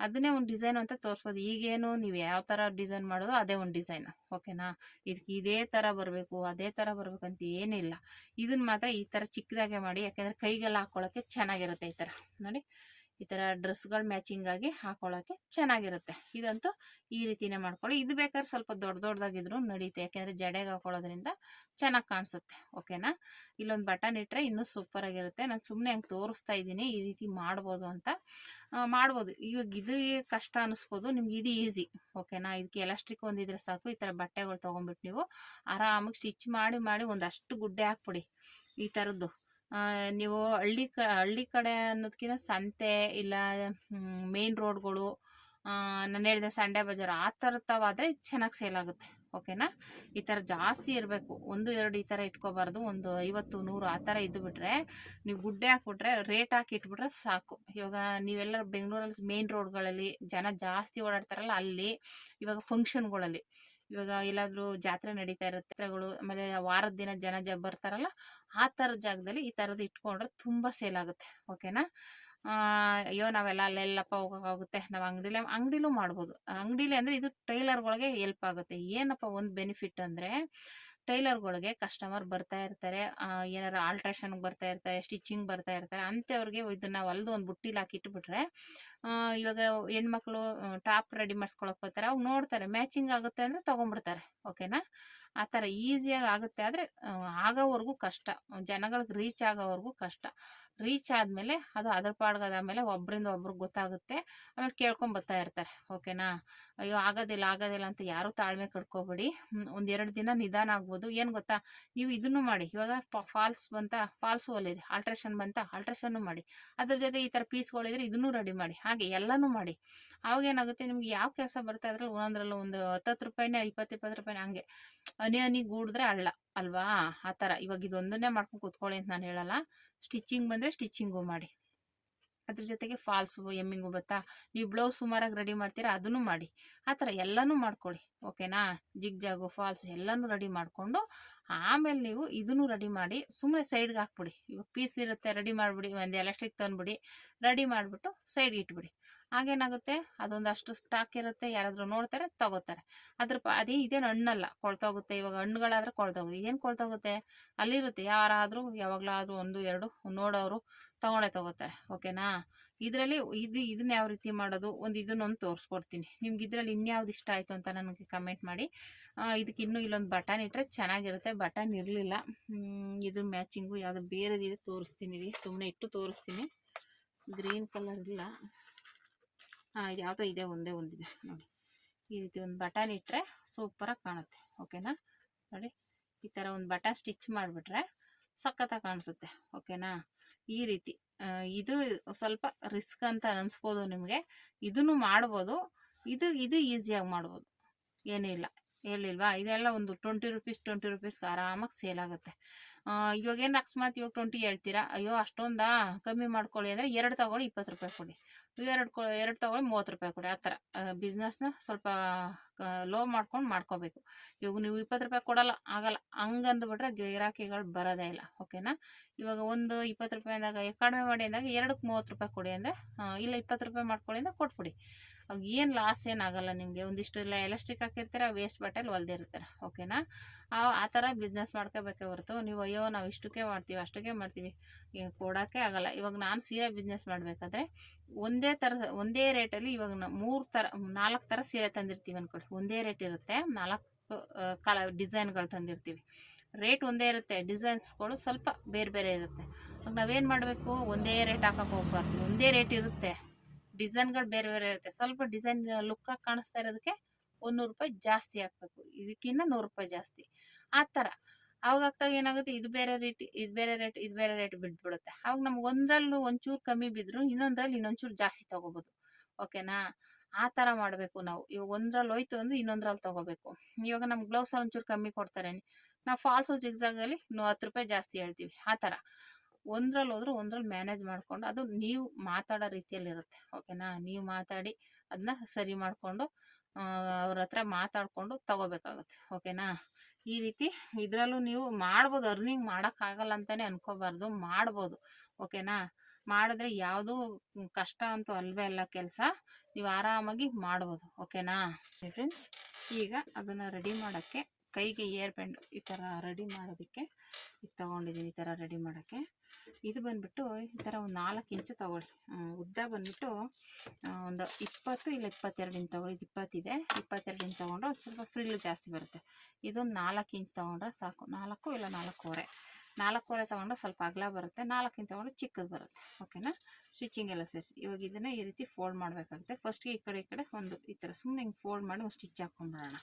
Speaker 1: ಅದನ್ನೇ ಒಂದು ಡಿಸೈನ್ ಅಂತ ತೋರಿಸ್ಬೋದು. ಈಗೇನು ನೀವು ಯಾವ ಥರ ಡಿಸೈನ್ ಮಾಡೋದು ಅದೇ ಒಂದು ಡಿಸೈನ್, ಓಕೆನಾ? ಇದಕ್ಕೆ ಇದೇ ಥರ ಬರಬೇಕು, ಅದೇ ಥರ ಬರಬೇಕು ಅಂತ ಏನಿಲ್ಲ ಇದನ್ನ ಮಾತ್ರ ಈ ಥರ ಚಿಕ್ಕದಾಗೆ ಮಾಡಿ, ಯಾಕೆಂದರೆ ಕೈಗೆಲ್ಲ ಹಾಕ್ಕೊಳ್ಳೋಕ್ಕೆ ಚೆನ್ನಾಗಿರುತ್ತೆ ಈ ಥರ ನೋಡಿ. ಈ ಥರ ಡ್ರೆಸ್ಗಳು ಮ್ಯಾಚಿಂಗ್ ಆಗಿ ಹಾಕೊಳ್ಳೋಕ್ಕೆ ಚೆನ್ನಾಗಿರುತ್ತೆ. ಇದಂತೂ ಈ ರೀತಿನೇ ಮಾಡ್ಕೊಳ್ಳಿ. ಇದು ಬೇಕಾದ್ರೆ ಸ್ವಲ್ಪ ದೊಡ್ಡ ದೊಡ್ಡದಾಗಿದ್ರು ನಡೀತೆ. ಯಾಕೆಂದರೆ ಜಡೆಗೆ ಹಾಕೊಳ್ಳೋದ್ರಿಂದ ಚೆನ್ನಾಗಿ ಕಾಣಿಸುತ್ತೆ. ಓಕೆನಾ? ಇಲ್ಲೊಂದು ಬಟನ್ ಇಟ್ಟರೆ ಇನ್ನೂ ಸೂಪರಾಗಿರುತ್ತೆ. ನಾನು ಸುಮ್ಮನೆ ಹಂಗೆ ತೋರಿಸ್ತಾ ಇದ್ದೀನಿ. ಈ ರೀತಿ ಮಾಡ್ಬೋದು ಅಂತ. ಮಾಡ್ಬೋದು. ಇವಾಗ ಇದು ಕಷ್ಟ ಅನ್ನಿಸ್ಬೋದು ನಿಮ್ಗೆ ಇದು ಈಸಿ. ಓಕೆನಾ? ಇದಕ್ಕೆ ಎಲಾಸ್ಟಿಕ್ ಒಂದಿದ್ರೆ ಸಾಕು. ಈ ಥರ ಬಟ್ಟೆಗಳು ತೊಗೊಂಬಿಟ್ಟು ನೀವು ಆರಾಮಾಗಿ ಸ್ಟಿಚ್ ಮಾಡಿ ಮಾಡಿ ಒಂದಷ್ಟು ಗುಡ್ಡೆ ಹಾಕ್ಬಿಡಿ. ಈ ಥರದ್ದು ನೀವು ಹಳ್ಳಿ ಕ, ಹಳ್ಳಿ ಕಡೆ ಅನ್ನೋದಕ್ಕಿಂತ ಸಂತೆ ಇಲ್ಲ ಮೇನ್ ರೋಡ್ಗಳು ನಾನು ಹೇಳಿದೆ ಸಂಡೆ ಬಜಾರ್, ಆ ಥರದವಾದರೆ ಚೆನ್ನಾಗಿ ಸೇಲ್ ಆಗುತ್ತೆ ಓಕೆನಾ ಈ ಥರ ಜಾಸ್ತಿ ಇರಬೇಕು, ಒಂದು, ಎರಡು ಈ ಥರ ಇಟ್ಕೋಬಾರ್ದು, ಒಂದು ಐವತ್ತು, ನೂರು ಆ ಥರ ಇದ್ದುಬಿಟ್ರೆ ನೀವು ಗುಡ್ಡೆ ಹಾಕ್ಬಿಟ್ರೆ ರೇಟ್ ಹಾಕಿ ಇಟ್ಬಿಟ್ರೆ ಸಾಕು. ಇವಾಗ ನೀವೆಲ್ಲ ಬೆಂಗಳೂರಲ್ಲಿ ಮೇನ್ ರೋಡ್ಗಳಲ್ಲಿ ಜನ ಜಾಸ್ತಿ ಓಡಾಡ್ತಾರಲ್ಲ ಅಲ್ಲಿ, ಇವಾಗ ಫಂಕ್ಷನ್ಗಳಲ್ಲಿ ಇವಾಗ ಎಲ್ಲಾದ್ರೂ ಜಾತ್ರೆ ನಡೀತಾ ಜಾತ್ರೆಗಳು, ಆಮೇಲೆ ವಾರದ ದಿನ ಜನ ಜ ಬರ್ತಾರಲ್ಲ, ಆ ಥರದ ಜಾಗದಲ್ಲಿ ಈ ಥರದ್ದು ಇಟ್ಕೊಂಡ್ರೆ ತುಂಬ ಸೇಲ್ ಆಗುತ್ತೆ ಓಕೆನಾ ಅಯ್ಯೋ, ನಾವೆಲ್ಲ ಅಲ್ಲೆಲ್ಲಪ್ಪ ಹೋಗೋಕ್ಕಾಗುತ್ತೆ ನಾವು ಅಂಗಡಿಲೇ, ಅಂಗಡಿಲೂ ಮಾಡ್ಬೋದು. ಅಂಗಡಿಲಿ ಅಂದರೆ ಇದು ಟೈಲರ್ಗಳಿಗೆ ಹೆಲ್ಪ್ ಆಗುತ್ತೆ. ಏನಪ್ಪ ಒಂದು ಬೆನಿಫಿಟ್ ಅಂದರೆ ಟೈಲರ್ಗಳಿಗೆ ಕಸ್ಟಮರ್ ಬರ್ತಾ ಇರ್ತಾರೆ ಏನಾರು ಆಲ್ಟ್ರೇಷನ್ಗೆ ಬರ್ತಾ ಇರ್ತಾರೆ ಸ್ಟಿಚಿಂಗ್ ಬರ್ತಾ ಇರ್ತಾರೆ ಅಂಥವ್ರಿಗೆ ಇದನ್ನ ಹೊಲ್ದು ಒಂದು ಬುಟ್ಟಿಲಿ ಹಾಕಿ ಇಟ್ಬಿಟ್ರೆ ಆ, ಇವಾಗ ಹೆಣ್ಮಕ್ಳು ಟಾಪ್ ರೆಡಿ ಮಾಡಿಸ್ಕೊಳಕ್ ಹೋಗ್ತಾರೆ ಅವಾಗ ನೋಡ್ತಾರೆ ಮ್ಯಾಚಿಂಗ್ ಆಗುತ್ತೆ ಅಂದರೆ ತಗೊಂಡ್ಬಿಡ್ತಾರೆ ಓಕೆನಾ? ಆ ಥರ ಈಸಿಯಾಗಿ ಆಗುತ್ತೆ. ಆದರೆ ಆಗೋವರೆಗೂ ಕಷ್ಟ. ಜನಗಳಿಗೆ ರೀಚ್ ಆಗೋವರೆಗೂ ಕಷ್ಟ. ರೀಚ್ ಆದಮೇಲೆ ಅದು ಅದ್ರ ಪಾಡ್ಗದಾದ್ಮೇಲೆ ಒಬ್ಬರಿಂದ ಒಬ್ರಿಗೆ ಗೊತ್ತಾಗುತ್ತೆ. ಆಮೇಲೆ ಕೇಳ್ಕೊಂಡು ಬರ್ತಾ ಇರ್ತಾರೆ. ಓಕೆನಾ? ಅಯ್ಯೋ, ಆಗೋದಿಲ್ಲ ಆಗೋದಿಲ್ಲ ಅಂತ ಯಾರೂ ತಾಳ್ಮೆ ಕಟ್ಕೋಬೇಡಿ. ಒಂದು ಎರಡು ದಿನ ನಿಧಾನ ಆಗ್ಬೋದು. ಏನು ಗೊತ್ತಾ? ನೀವು ಇದನ್ನು ಮಾಡಿ. ಇವಾಗ ಫಾಲ್ಸ್ ಬಂತ ಫಾಲ್ಸ್ ಹೊಲಿರಿ ಆಲ್ಟ್ರೇಷನ್ ಬಂತ ಆಲ್ಟ್ರೇಷನ್ನು ಮಾಡಿ. ಅದ್ರ ಜೊತೆ ಈ ಥರ ಪೀಸ್ಗಳಿದ್ರೆ ಇದನ್ನು ರೆಡಿ ಮಾಡಿ. ಹಾಗೆ ಎಲ್ಲನೂ ಮಾಡಿ. ಅವಾಗ ಏನಾಗುತ್ತೆ? ನಿಮ್ಗೆ ಯಾವ ಕೆಲಸ ಬರ್ತಾ ಇದ್ರಲ್ಲಿ ಒಂದೊಂದ್ರಲ್ಲಿ ಒಂದು ಹತ್ತತ್ತು ರೂಪಾಯಿನೇ, ಇಪ್ಪತ್ತು ಇಪ್ಪತ್ತು ರೂಪಾಯಿನೇ ಹಂಗೆ. ಹನಿ ಹನಿ ಗೂಡಿದ್ರೆ ಅಳ್ಳ ಅಲ್ವಾ? ಆ ಥರ ಇವಾಗ ಇದೊಂದನ್ನೇ ಮಾಡ್ಕೊಂಡು ಕೂತ್ಕೊಳ್ಳಿ ಅಂತ ನಾನು ಹೇಳಲ್ಲ. ಸ್ಟಿಚಿಂಗ್ ಬಂದರೆ ಸ್ಟಿಚಿಂಗು ಮಾಡಿ. ಅದ್ರ ಜೊತೆಗೆ ಫಾಲ್ಸು, ಎಮ್ಮಿಂಗು ಬತ್ತಾ? ನೀವು ಬ್ಲೌಸ್ ಸುಮಾರಾಗಿ ರೆಡಿ ಮಾಡ್ತೀರಾ, ಅದನ್ನು ಮಾಡಿ. ಆ ಥರ ಎಲ್ಲನೂ ಮಾಡ್ಕೊಳ್ಳಿ, ಓಕೆನಾ? ಜಿಗ್ ಜಾಗು, ಫಾಲ್ಸು ಎಲ್ಲನೂ ರೆಡಿ ಮಾಡಿಕೊಂಡು, ಆಮೇಲೆ ನೀವು ಇದನ್ನು ರೆಡಿ ಮಾಡಿ ಸುಮ್ಮನೆ ಸೈಡ್ಗೆ ಹಾಕ್ಬಿಡಿ. ಇವಾಗ ಪೀಸ್ ಇರುತ್ತೆ, ರೆಡಿ ಮಾಡಿಬಿಡಿ, ಒಂದು ಎಲಾಸ್ಟಿಕ್ ತಂದುಬಿಡಿ, ರೆಡಿ ಮಾಡಿಬಿಟ್ಟು ಸೈಡ್ಗೆ ಇಟ್ಬಿಡಿ. ಆಗೇನಾಗುತ್ತೆ ಅದೊಂದಷ್ಟು ಸ್ಟಾಕ್ ಇರುತ್ತೆ, ಯಾರಾದರೂ ನೋಡ್ತಾರೆ ತಗೋತಾರೆ. ಅದ್ರ ಅದೇ ಇದೇನು ಹಣ್ಣಲ್ಲ, ಕೊಳ್ತೋಗುತ್ತೆ. ಇವಾಗ ಹಣ್ಣುಗಳಾದ್ರೆ ಕೊಳ್ತೋಗುತ್ತೆ. ಏನು ಕೊಳ್ತೋಗುತ್ತೆ? ಅಲ್ಲಿರುತ್ತೆ. ಯಾರಾದರೂ, ಯಾವಾಗಲಾದರೂ ಒಂದು, ಎರಡು ನೋಡೋರು ತಗೊಂಡೆ ತಗೋತಾರೆ. ಓಕೆನಾ? ಇದರಲ್ಲಿ ಇದು, ಇದನ್ನ ಯಾವ ರೀತಿ ಮಾಡೋದು? ಒಂದು ಇದನ್ನೊಂದು ತೋರಿಸ್ಕೊಡ್ತೀನಿ. ನಿಮ್ಗೆ ಇದರಲ್ಲಿ ಇನ್ಯಾವ್ದು ಇಷ್ಟ ಆಯಿತು ಅಂತ ನನಗೆ ಕಮೆಂಟ್ ಮಾಡಿ. ಇದಕ್ಕೆ ಇನ್ನೂ ಇಲ್ಲೊಂದು ಬಟನ್ ಇಟ್ಟರೆ ಚೆನ್ನಾಗಿರುತ್ತೆ. ಬಟನ್ ಇರಲಿಲ್ಲ. ಇದು ಮ್ಯಾಚಿಂಗು ಯಾವುದು ಬೇರೆದಿದೆ ತೋರಿಸ್ತೀನಿ ರೀ. ಸುಮ್ಮನೆ ಇಟ್ಟು ತೋರಿಸ್ತೀನಿ. ಗ್ರೀನ್ ಕಲರ್ ಇಲ್ಲ. ಇದು ಯಾವುದೋ ಇದೆ, ಒಂದೇ ಒಂದಿದೆ, ನೋಡಿ. ಈ ರೀತಿ ಒಂದು ಬಟನ್ ಇಟ್ಟರೆ ಸೂಪರಾಗಿ ಕಾಣುತ್ತೆ ಓಕೆನಾ ನೋಡಿ, ಈ ಥರ ಒಂದು ಬಟನ್ ಸ್ಟಿಚ್ ಮಾಡಿಬಿಟ್ರೆ ಸಖತ್ತಾಗಿ ಕಾಣಿಸುತ್ತೆ ಓಕೆನಾ ಈ ರೀತಿ ಇದು ಸ್ವಲ್ಪ ರಿಸ್ಕ್ ಅಂತ ಅನಿಸ್ಬೋದು ನಿಮಗೆ. ಇದನ್ನು ಮಾಡ್ಬೋದು. ಇದು ಇದು ಈಸಿಯಾಗಿ ಮಾಡ್ಬೋದು. ಇಲ್ಲ ಹೇಳಿಲ್ವಾ ಇದೆಲ್ಲ ಒಂದು ಟ್ವೆಂಟಿ ರುಪೀಸ್ ಟ್ವೆಂಟಿ ರುಪೀಸ್ಗೆ ಆರಾಮಾಗಿ ಸೇಲ್ ಆಗುತ್ತೆ. ಇವಾಗ ಏನು ಅಕಸ್ಮಾತ್ ಇವಾಗ ಟ್ವೆಂಟಿ ಹೇಳ್ತೀರಾ? ಅಯ್ಯೋ, ಅಷ್ಟೊಂದಾ? ಕಮ್ಮಿ ಮಾಡ್ಕೊಳ್ಳಿ ಅಂದರೆ ಎರಡು ತಗೊಳ್ಳಿ, ಇಪ್ಪತ್ತು ರೂಪಾಯಿ ಕೊಡಿ. ಎರಡು ಕೊ, ಎರಡು ತಗೊಳ್ಳಿ, ಮೂವತ್ತು ರೂಪಾಯಿ ಕೊಡಿ, ಆ ಥರ. ಬಿಸ್ನೆಸ್ನ ಸ್ವಲ್ಪ ಲೋ ಮಾಡ್ಕೊಂಡು ಮಾಡ್ಕೋಬೇಕು. ಇವಾಗ ನೀವು ಇಪ್ಪತ್ತು ರೂಪಾಯಿ ಕೊಡಲ್ಲ, ಆಗಲ್ಲ. ಹಂಗಂದ್ಬಿಟ್ರೆ ಗಿರಾಕಿಗಳು ಬರೋದೇ ಇಲ್ಲ ಓಕೆನಾ ಇವಾಗ ಒಂದು ಇಪ್ಪತ್ತು ರೂಪಾಯಿ ಅಂದಾಗ ಕಡಿಮೆ ಮಾಡಿ ಅಂದಾಗ ಎರಡಕ್ಕೆ ಮೂವತ್ತು ರೂಪಾಯಿ ಕೊಡಿ ಅಂದರೆ ಇಲ್ಲ ಇಪ್ಪತ್ತು ರೂಪಾಯಿ ಮಾಡ್ಕೊಳ್ಳಿ ಅಂದರೆ ಕೊಟ್ಬಿಡಿ. ಅವಾಗ ಏನು ಲಾಸ್ ಏನಾಗಲ್ಲ ನಿಮಗೆ. ಒಂದಿಷ್ಟು ಇಲ್ಲ ಎಲಾಸ್ಟಿಕ್ ಹಾಕಿರ್ತೀರ ವೇಸ್ಟ್ ಬಟ್ಟೆಲಿ ಹೊಲ್ದಿರ್ತಾರೆ ಓಕೆನಾ ಆ ಆ ಥರ ಬಿಸ್ನೆಸ್ ಮಾಡ್ಕೋಬೇಕೇ ಹೊರತು. ನೀವು ಅಯ್ಯೋ, ನಾವು ಇಷ್ಟಕ್ಕೆ ಮಾಡ್ತೀವಿ, ಅಷ್ಟಕ್ಕೆ ಮಾಡ್ತೀವಿ. ಕೊಡೋಕ್ಕೆ ಆಗಲ್ಲ. ಇವಾಗ ನಾನು ಸೀರೆ ಬಿಸ್ನೆಸ್ ಮಾಡಬೇಕಾದ್ರೆ ಒಂದೇ ಥರ ಒಂದೇ ರೇಟಲ್ಲಿ ಇವಾಗ ಮೂರು ಥರ ನಾಲ್ಕು ಥರ ಸೀರೆ ತಂದಿರ್ತೀವಿ ಅಂದ್ಕೊಳ್ಳಿ ಒಂದೇ ರೇಟ್ ಇರುತ್ತೆ. ನಾಲ್ಕು ಕಲ, ಡಿಸೈನ್ಗಳು ತಂದಿರ್ತೀವಿ. ರೇಟ್ ಒಂದೇ ಇರುತ್ತೆ. ಡಿಸೈನ್ಸ್ಗಳು ಸ್ವಲ್ಪ ಬೇರೆ ಬೇರೆ ಇರುತ್ತೆ. ನಾವೇನು ಮಾಡಬೇಕು? ಒಂದೇ ರೇಟ್ ಹಾಕೋಕೆ ಹೋಗ್ಬಾರ್ದು. ಒಂದೇ ರೇಟ್ ಇರುತ್ತೆ. ಡಿಸೈನ್ಗಳು ಬೇರೆ ಬೇರೆ ಇರುತ್ತೆ. ಸ್ವಲ್ಪ ಡಿಸೈನ್ ಲುಕ್ಕಾಗಿ ಕಾಣಿಸ್ತಾ ಇರೋದಕ್ಕೆ ಒಂದು ನೂರು ರೂಪಾಯಿ ಜಾಸ್ತಿ ಹಾಕ್ಬೇಕು. ಇದಕ್ಕಿಂತ ನೂರು ರೂಪಾಯಿ ಜಾಸ್ತಿ. ಆ ಥರ ಅವಾಗ ಹಾಕ್ದಾಗ ಏನಾಗುತ್ತೆ? ಇದು ಬೇರೆ ರೇಟ್, ಇದು ಬೇರೆ ರೇಟ್, ಇದು ಬೇರೆ ರೇಟ್ ಬಿಟ್ಬಿಡುತ್ತೆ. ಅವಾಗ ನಮ್ಗೆ ಒಂದ್ರಲ್ಲೂ ಒಂಚೂರು ಕಮ್ಮಿ ಬಿದ್ರು ಇನ್ನೊಂದ್ರಲ್ಲಿ ಇನ್ನೊಂಚೂರು ಜಾಸ್ತಿ ತೊಗೋಬೋದು. ಓಕೆನಾ? ಆ ಥರ ಮಾಡಬೇಕು ನಾವು. ಇವಾಗ ಒಂದ್ರಲ್ಲಿ ಹೋಯ್ತು ಅಂದ್ರೆ ಇನ್ನೊಂದ್ರಲ್ಲಿ ತಗೋಬೇಕು. ಇವಾಗ ನಮ್ಮ ಗ್ಲೌಸ್ ಒಂಚೂರು ಕಮ್ಮಿ ಕೊಡ್ತಾರೆ. ನಾವು ಫಾಲ್ಸು ಜಿಗ್ಜಾಗಲ್ಲಿ ನೂ ಹತ್ತು ರೂಪಾಯಿ ಜಾಸ್ತಿ ಹೇಳ್ತೀವಿ. ಆ ಥರ ಒಂದ್ರಲ್ಲಿ ಹೋದ್ರೆ ಒಂದ್ರಲ್ಲಿ ಮ್ಯಾನೇಜ್ ಮಾಡ್ಕೊಂಡು ಅದು ನೀವು ಮಾತಾಡೋ ರೀತಿಯಲ್ಲಿರುತ್ತೆ. ಓಕೆನಾ? ನೀವು ಮಾತಾಡಿ ಅದನ್ನ ಸರಿ ಮಾಡಿಕೊಂಡು ಅವ್ರ ಹತ್ರ ಮಾತಾಡಿಕೊಂಡು ತಗೋಬೇಕಾಗುತ್ತೆ. ಓಕೆನಾ? ಈ ರೀತಿ ಇದರಲ್ಲೂ ನೀವು ಮಾಡ್ಬೋದು. ಅರ್ನಿಂಗ್ ಮಾಡೋಕ್ಕಾಗಲ್ಲ ಅಂತಲೇ ಅನ್ಕೋಬಾರ್ದು. ಮಾಡ್ಬೋದು. ಓಕೆನಾ? ಮಾಡಿದ್ರೆ ಯಾವುದೂ ಕಷ್ಟ ಅಂತೂ ಅಲ್ವೇ ಅಲ್ಲ ಕೆಲಸ. ನೀವು ಆರಾಮಾಗಿ ಮಾಡ್ಬೋದು. ಓಕೆನಾ? ಫ್ರೆಂಡ್ಸ್, ಈಗ ಅದನ್ನು ರೆಡಿ ಮಾಡೋಕ್ಕೆ ಕೈಗೆ ಏರ್ ಬ್ಯಾಂಡ್ ಈ ಥರ ರೆಡಿ ಮಾಡೋದಕ್ಕೆ, ಇದು ತೊಗೊಂಡಿದ್ದೀನಿ ಈ ಥರ ರೆಡಿ ಮಾಡೋಕ್ಕೆ. ಇದು ಬಂದ್ಬಿಟ್ಟು ಈ ಥರ ಒಂದು ನಾಲ್ಕು ಇಂಚು ತೊಗೊಳ್ಳಿ. ಉದ್ದ ಬಂದ್ಬಿಟ್ಟು ಒಂದು ಇಪ್ಪತ್ತು ಇಲ್ಲ ಇಪ್ಪತ್ತೆರಡು ಇಂಚು ತೊಗೊಳ್ಳಿ. ಇದು ಇಪ್ಪತ್ತಿದೆ. ಇಪ್ಪತ್ತೆರಡು ಇಂಚು ತೊಗೊಂಡ್ರೆ ಒಂದು ಸ್ವಲ್ಪ ಫ್ರಿಲ್ ಜಾಸ್ತಿ ಬರುತ್ತೆ. ಇದೊಂದು ನಾಲ್ಕು ಇಂಚು ತೊಗೊಂಡ್ರೆ ಸಾಕು. ನಾಲ್ಕು ಇಲ್ಲ ನಾಲ್ಕೂವರೆ. ನಾಲ್ಕೂವರೆ ತೊಗೊಂಡ್ರೆ ಸ್ವಲ್ಪ ಅಗಲ ಬರುತ್ತೆ. ನಾಲ್ಕು ಇಂಚು ತೊಗೊಂಡ್ರೆ ಚಿಕ್ಕದು ಬರುತ್ತೆ. ಓಕೆನಾ ಸ್ಟಿಚಿಂಗ್ ಎಲ್ಲ ಸೇರಿಸಿ. ಇವಾಗ ಇದನ್ನು ಈ ರೀತಿ ಫೋಲ್ಡ್ ಮಾಡಬೇಕಾಗುತ್ತೆ ಫಸ್ಟ್ಗೆ ಈ ಕಡೆ ಈ ಕಡೆ ಒಂದು ಈ ಥರ ಸುಮ್ಮನೆ ಹಿಂಗೆ ಫೋಲ್ಡ್ ಮಾಡಿ ಒಂದು ಸ್ಟಿಚ್ ಹಾಕ್ಕೊಂಡ್ಬಿಡೋಣ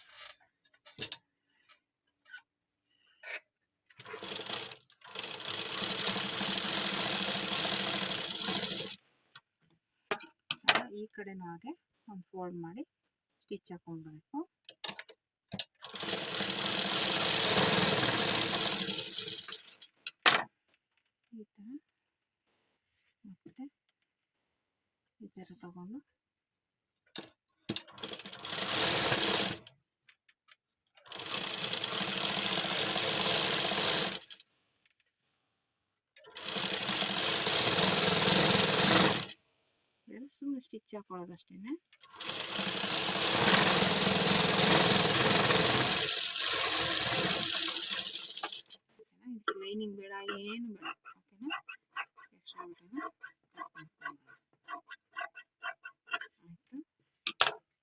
Speaker 1: ಈ ಕಡೆನೂ ಹಾಗೆ ಒಂದು ಫೋಲ್ಡ್ ಮಾಡಿ ಸ್ಟಿಚ್ ಹಾಕೊಂಡ್ಬೇಕು ಈ ಥರ ಮತ್ತೆ ಈ ಥರ ತಗೊಂಡು ಸುಮ್ಮನೆ ಹಾಕೊಳ್ಳೋದಷ್ಟೇ ಲೈನಿಂಗ್ ಬೇಡ, ಏನು ಬೇಡ. ಓಕೆನಾ? ಆಯಿತು.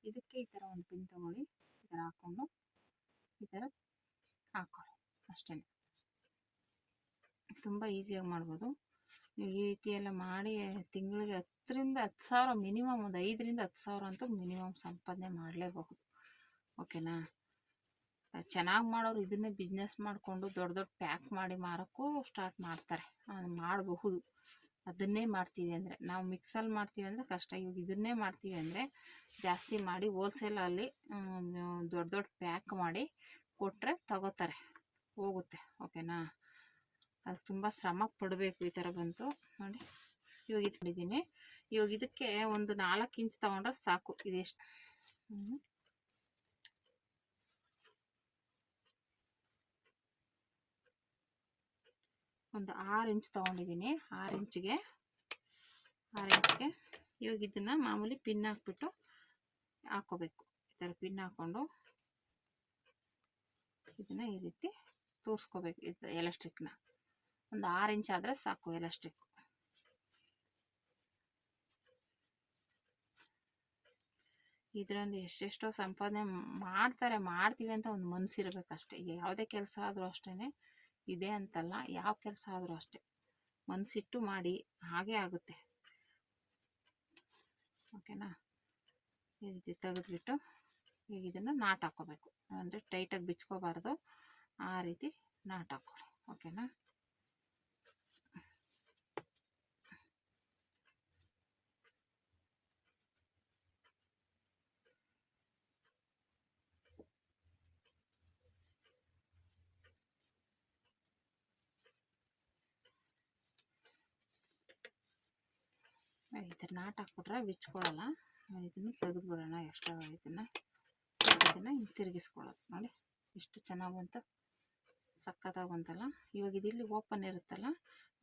Speaker 1: ಇದಕ್ಕೆ ಈ ಥರ ಒಂದು ಪಿನ್ ತಗೊಳ್ಳಿ. ಈ ಥರ ಹಾಕ್ಕೊಂಡು ಈ ಥರ ಹಾಕೊಳ್ಳಿ. ಅಷ್ಟೇ ತುಂಬ ಈಸಿಯಾಗಿ ಮಾಡ್ಬೋದು. ಈ ರೀತಿ ಎಲ್ಲ ಮಾಡಿ ತಿಂಗಳಿಗೆ ಹತ್ತರಿಂದ ಹತ್ತು ಸಾವಿರ ಮಿನಿಮಮ್, ಒಂದು ಐದರಿಂದ ಹತ್ತು ಸಾವಿರ ಅಂತೂ ಮಿನಿಮಮ್ ಸಂಪಾದನೆ ಮಾಡಲೇಬಹುದು. ಓಕೆನಾ? ಚೆನ್ನಾಗಿ ಮಾಡೋರು ಇದನ್ನೇ ಬಿಸ್ನೆಸ್ ಮಾಡಿಕೊಂಡು ದೊಡ್ಡ ದೊಡ್ಡ ಪ್ಯಾಕ್ ಮಾಡಿ ಮಾರೋಕ್ಕೂ ಸ್ಟಾರ್ಟ್ ಮಾಡ್ತಾರೆ. ಮಾಡಬಹುದು. ಅದನ್ನೇ ಮಾಡ್ತೀವಿ ಅಂದರೆ, ನಾವು ಮಿಕ್ಸಲ್ಲಿ ಮಾಡ್ತೀವಿ ಅಂದರೆ ಕಷ್ಟ. ಇವಾಗ ಇದನ್ನೇ ಮಾಡ್ತೀವಿ ಅಂದರೆ ಜಾಸ್ತಿ ಮಾಡಿ ಹೋಲ್ಸೇಲಲ್ಲಿ ದೊಡ್ಡ ದೊಡ್ಡ ಪ್ಯಾಕ್ ಮಾಡಿ ಕೊಟ್ಟರೆ ತಗೋತಾರೆ. ಹೋಗುತ್ತೆ. ಓಕೆನಾ? ಅದು ತುಂಬ ಶ್ರಮ ಪಡಬೇಕು ಈ ಥರ ಬಂತು. ನೋಡಿ, ಇವಾಗ ಇಟ್ಕೊಂಡಿದ್ದೀನಿ ಇವಾಗ ಇದಕ್ಕೆ ಒಂದು ನಾಲ್ಕು ಇಂಚ್ ತಗೊಂಡ್ರೆ ಸಾಕು. ಇದೆಷ್ಟು. ಒಂದು ಆರು ಇಂಚ್ ತೊಗೊಂಡಿದ್ದೀನಿ. ಆರು ಇಂಚಿಗೆ. ಆರು ಇಂಚಿಗೆ. ಇವಾಗ ಇದನ್ನು ಮಾಮೂಲಿ ಪಿನ್ ಹಾಕ್ಬಿಟ್ಟು ಹಾಕೋಬೇಕು. ಈ ಥರ ಪಿನ್ ಹಾಕ್ಕೊಂಡು ಇದನ್ನು ಈ ರೀತಿ ತೋರಿಸ್ಕೋಬೇಕು. ಇದು ಎಲಾಸ್ಟಿಕ್ನ ಒಂದು ಆರು ಇಂಚ್ ಆದರೆ ಸಾಕು ಎಲಾಸ್ಟಿಕ್ ಇದರಲ್ಲಿ ಎಷ್ಟೆಷ್ಟೋ ಸಂಪಾದನೆ ಮಾಡ್ತಾರೆ, ಮಾಡ್ತೀವಿ ಅಂತ ಒಂದು ಮನಸ್ಸಿರ್ಬೇಕಷ್ಟೇ ಯಾವುದೇ ಕೆಲಸ ಆದರೂ ಅಷ್ಟೇ ಇದೆ ಅಂತಲ್ಲ, ಯಾವ ಕೆಲಸ ಆದರೂ ಅಷ್ಟೇ. ಮನಸ್ಸಿಟ್ಟು ಮಾಡಿ, ಹಾಗೆ ಆಗುತ್ತೆ. ಓಕೆನಾ? ಈ ರೀತಿ ತೆಗೆದ್ಬಿಟ್ಟು ಈಗ ಇದನ್ನು ನಾಟ್ ಹಾಕ್ಕೋಬೇಕು ಅಂದರೆ ಟೈಟಾಗಿ ಬಿಚ್ಕೋಬಾರ್ದು. ಆ ರೀತಿ ನಾಟ್ ಹಾಕ್ಕೊಳ್ಳಿ ಓಕೆನಾ? ಥರ ನಾಟ್ ಹಾಕ್ಬಿಟ್ರೆ ಬಿಚ್ಕೊಳ್ಳಲ್ಲ. ಇದನ್ನು ತೆಗೆದ್ಬಿಡೋಣ ಎಕ್ಸ್ಟ್ರಾ ಇದನ್ನು. ಇದನ್ನು ಹಿಂಗೆ ತಿರುಗಿಸ್ಕೊಳ್ಳೋದು. ನೋಡಿ, ಎಷ್ಟು ಚೆನ್ನಾಗಿ ಬಂತು. ಸಕ್ಕತ್ತಾಗಿ ಬಂತಲ್ಲ. ಇವಾಗ ಇದಿಲ್ಲಿ ಓಪನ್ ಇರುತ್ತಲ್ಲ,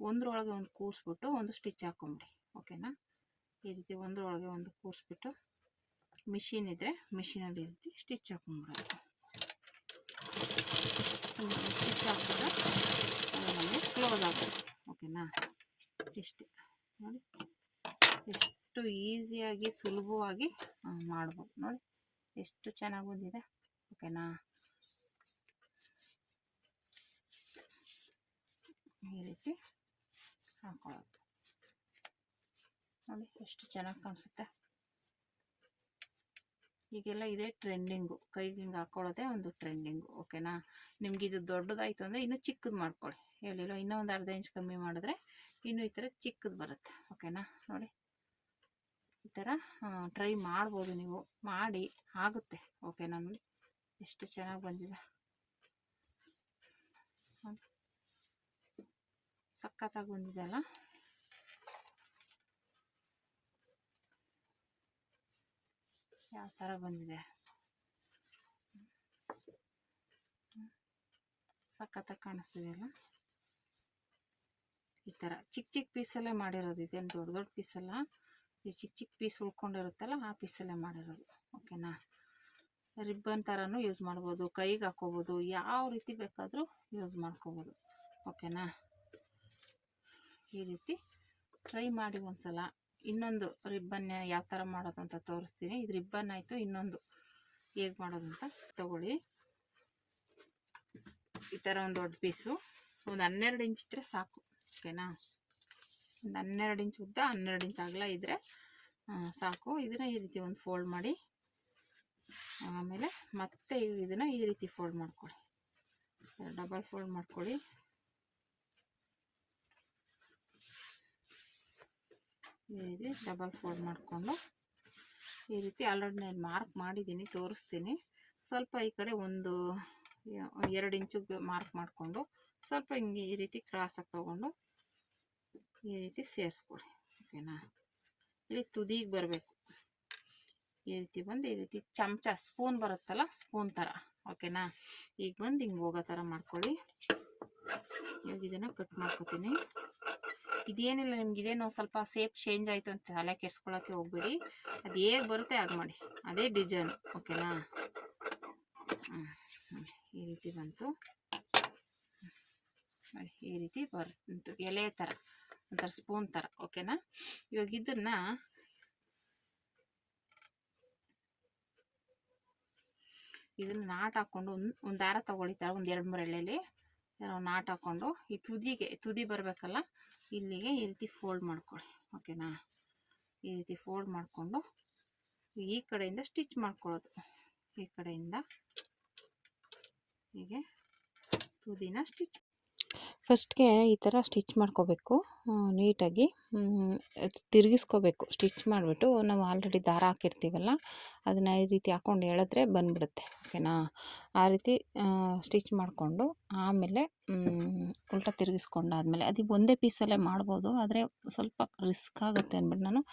Speaker 1: ಒಂದ್ರೊಳಗೆ ಒಂದು ಕೂರಿಸ್ಬಿಟ್ಟು ಒಂದು ಸ್ಟಿಚ್ ಹಾಕೊಂಬಿಡಿ. ಓಕೆನಾ? ಈ ರೀತಿ ಒಂದ್ರೊಳಗೆ ಒಂದು ಕೂರಿಸ್ಬಿಟ್ಟು ಮಿಷಿನ್ ಇದ್ದರೆ ಮಿಷಿನಲ್ಲಿ ಈ ರೀತಿ ಸ್ಟಿಚ್ ಹಾಕೊಂಬಿಡೋದು. ಸ್ಟಿಚ್ ಹಾಕಿದ್ರೆ ಕ್ಲೋಸ್ ಆಗುತ್ತೆ ಓಕೆನಾ? ಇಷ್ಟೇ. ನೋಡಿ. ಎಷ್ಟು ಈಸಿಯಾಗಿ, ಸುಲಭವಾಗಿ ಮಾಡ್ಬೋದು. ನೋಡಿ, ಎಷ್ಟು ಚೆನ್ನಾಗಿ ಬಂದಿದೆ ಓಕೆನಾ? ಈ ರೀತಿ ಹಾಕೊಳ್ಳೋದು. ನೋಡಿ, ಎಷ್ಟು ಚೆನ್ನಾಗಿ ಕಾಣಿಸುತ್ತೆ. ಈಗೆಲ್ಲ ಇದೇ ಟ್ರೆಂಡಿಂಗು. ಕೈಗೆ ಹಿಂಗೆ ಹಾಕೊಳ್ಳೋದೇ ಒಂದು ಟ್ರೆಂಡಿಂಗು. ಓಕೆನಾ? ನಿಮ್ಗೆ ಇದು ದೊಡ್ಡದಾಯ್ತು ಅಂದರೆ ಇನ್ನೂ ಚಿಕ್ಕದು ಮಾಡ್ಕೊಳ್ಳಿ. ಹೇಳಿಲ್ಲ ಇನ್ನೂ ಒಂದು ಅರ್ಧ ಇಂಚ್ ಕಮ್ಮಿ ಮಾಡಿದ್ರೆ ಇನ್ನೂ ಈ ಥರ ಚಿಕ್ಕದು ಬರುತ್ತೆ. ಓಕೆನಾ? ನೋಡಿ ಈ ಥರ ಟ್ರೈ ಮಾಡ್ಬೋದು ನೀವು. ಮಾಡಿ, ಆಗುತ್ತೆ. ಓಕೆ ನೋಡಿ. ಎಷ್ಟು ಚೆನ್ನಾಗಿ ಬಂದಿದೆ. ಸಖತ್ತಾಗಿ ಬಂದಿದೆ ಅಲ್ಲ? ಯಾವ ಥರ ಬಂದಿದೆ? ಸಖತ್ತಾಗಿ ಕಾಣಿಸ್ತಿದೆಯಲ್ಲ ಈ ಥರ ಚಿಕ್ಕ ಚಿಕ್ಕ ಪೀಸಲ್ಲೇ ಮಾಡಿರೋದು, ಇದೇನು ದೊಡ್ಡ ದೊಡ್ಡ ಪೀಸಲ್ಲ ಈ ಚಿಕ್ಕ ಚಿಕ್ಕ ಪೀಸ್ ಉಳ್ಕೊಂಡಿರುತ್ತಲ್ಲ, ಆ ಪೀಸಲ್ಲೇ ಮಾಡಿರೋದು ಓಕೆನಾ ರಿಬ್ಬನ್ ಥರನೂ ಯೂಸ್ ಮಾಡ್ಬೋದು, ಕೈಗೆ ಹಾಕೋಬೋದು, ಯಾವ ರೀತಿ ಬೇಕಾದರೂ ಯೂಸ್ ಮಾಡ್ಕೋಬೋದು. ಓಕೆನಾ ಈ ರೀತಿ ಟ್ರೈ ಮಾಡಿ ಒಂದ್ಸಲ. ಇನ್ನೊಂದು ರಿಬ್ಬನ್ ಯಾವ ಥರ ಮಾಡೋದು ಅಂತ ತೋರಿಸ್ತೀನಿ. ಇದು ರಿಬ್ಬನ್ ಆಯಿತು, ಇನ್ನೊಂದು ಹೇಗೆ ಮಾಡೋದು ಅಂತ ತಗೊಳ್ಳಿ. ಈ ಥರ ಒಂದು ದೊಡ್ಡ ಪೀಸು ಒಂದು ಹನ್ನೆರಡು ಇಂಚ್ ಇದ್ದರೆ ಸಾಕು. ಓಕೆನಾ ಒಂದು ಹನ್ನೆರಡು ಇಂಚ್ ಉದ್ದ ಹನ್ನೆರಡು ಇಂಚ್ ಅಗಲ ಇದ್ದರೆ ಸಾಕು. ಇದನ್ನ ಈ ರೀತಿ ಒಂದು ಫೋಲ್ಡ್ ಮಾಡಿ, ಆಮೇಲೆ ಮತ್ತೆ ಇದನ್ನು ಈ ರೀತಿ ಫೋಲ್ಡ್ ಮಾಡ್ಕೊಳ್ಳಿ ಡಬಲ್ ಫೋಲ್ಡ್ ಮಾಡ್ಕೊಳ್ಳಿ ಡಬಲ್ ಫೋಲ್ಡ್ ಮಾಡಿಕೊಂಡು, ಈ ರೀತಿ ಆಲ್ರೆಡಿ ನಾನು ಮಾರ್ಕ್ ಮಾಡಿದ್ದೀನಿ, ತೋರಿಸ್ತೀನಿ. ಸ್ವಲ್ಪ ಈ ಕಡೆ ಒಂದು, ಎರಡು ಇಂಚು ಮಾರ್ಕ್ ಮಾಡಿಕೊಂಡು, ಸ್ವಲ್ಪ ಹಿಂಗೆ ಈ ರೀತಿ ಕ್ರಾಸಾಗಿ ತೊಗೊಂಡು ಈ ರೀತಿ ಸೇರಿಸ್ಕೊಡಿ ಓಕೆನಾ ಇಲ್ಲಿ ತುದಿಗೆ ಬರಬೇಕು. ಈ ರೀತಿ ಬಂದು ಈ ರೀತಿ ಚಮಚ ಸ್ಪೂನ್ ಬರುತ್ತಲ್ಲ ಸ್ಪೂನ್ ಥರ ಓಕೆನಾ ಈಗ ಬಂದು ಹಿಂಗೆ ಹೋಗೋ ಥರ ಮಾಡ್ಕೊಳ್ಳಿ. ಇವಾಗ ಇದನ್ನು ಕಟ್ ಮಾಡ್ಕೊತೀನಿ. ಇದೇನಿಲ್ಲ ನಿಮ್ಗೆ, ಇದೇನೋ ಸ್ವಲ್ಪ ಸೇಪ್ ಚೇಂಜ್ ಆಯಿತು ಅಂತ ತಲೆ ಕೆಡ್ಸ್ಕೊಳಕ್ಕೆ ಹೋಗ್ಬೇಡಿ. ಅದು ಹೇಗೆ ಬರುತ್ತೆ ಹಾಗೆ ಮಾಡಿ. ಅದೇ ಡಿಸೈನ್ ಓಕೆನಾ. ಈ ರೀತಿ ಬಂತು. ಈ ರೀತಿ ಬರ್ತು ಎಲೆ ಥರ ಒಂಥರ ಸ್ಪೂನ್ ಥರ ಓಕೆನಾ? ಇವಾಗ ಇದನ್ನ ಇದನ್ನ ನಾಟ್ ಹಾಕ್ಕೊಂಡು ಒಂದು ಒಂದು ದಾರ ತಗೊಳ್ಳಿ ಒಂದು ಎರಡು ಮೂರು ಎಳೆಯಲ್ಲಿ ನಾಟ್ ಹಾಕ್ಕೊಂಡು ಈ ತುದಿಗೆ, ತುದಿ ಬರಬೇಕಲ್ಲ, ಇಲ್ಲಿಗೆ ಈ ರೀತಿ ಫೋಲ್ಡ್ ಮಾಡ್ಕೊಳ್ಳಿ, ಓಕೆನಾ? ಈ ರೀತಿ ಫೋಲ್ಡ್ ಮಾಡಿಕೊಂಡು ಈ ಕಡೆಯಿಂದ ಸ್ಟಿಚ್ ಮಾಡ್ಕೊಳ್ಳೋದು. ಈ ಕಡೆಯಿಂದ ಹೀಗೆ ತುದಿನ ಸ್ಟಿಚ್ ಫಸ್ಟ್ಗೆ ಈ ಥರ ಸ್ಟಿಚ್ ಮಾಡ್ಕೋಬೇಕು ನೀಟಾಗಿ ತಿರುಗಿಸ್ಕೋಬೇಕು. ಸ್ಟಿಚ್ ಮಾಡಿಬಿಟ್ಟು ನಾವು ಆಲ್ರೆಡಿ ದಾರ ಹಾಕಿರ್ತೀವಲ್ಲ, ಅದನ್ನು ಈ ರೀತಿ ಹಾಕ್ಕೊಂಡು ಎಳೆದ್ರೆ ಬಂದ್ಬಿಡುತ್ತೆ, ಓಕೆನಾ? ಆ ರೀತಿ ಸ್ಟಿಚ್ ಮಾಡಿಕೊಂಡು ಆಮೇಲೆ ಉಲ್ಟಾ ತಿರುಗಿಸ್ಕೊಂಡಾದಮೇಲೆ, ಅದು ಒಂದೇ ಪೀಸಲ್ಲೇ ಮಾಡ್ಬೋದು, ಆದರೆ ಸ್ವಲ್ಪ ರಿಸ್ಕ್ ಆಗುತ್ತೆ ಅಂದ್ಬಿಟ್ಟು ನಾನು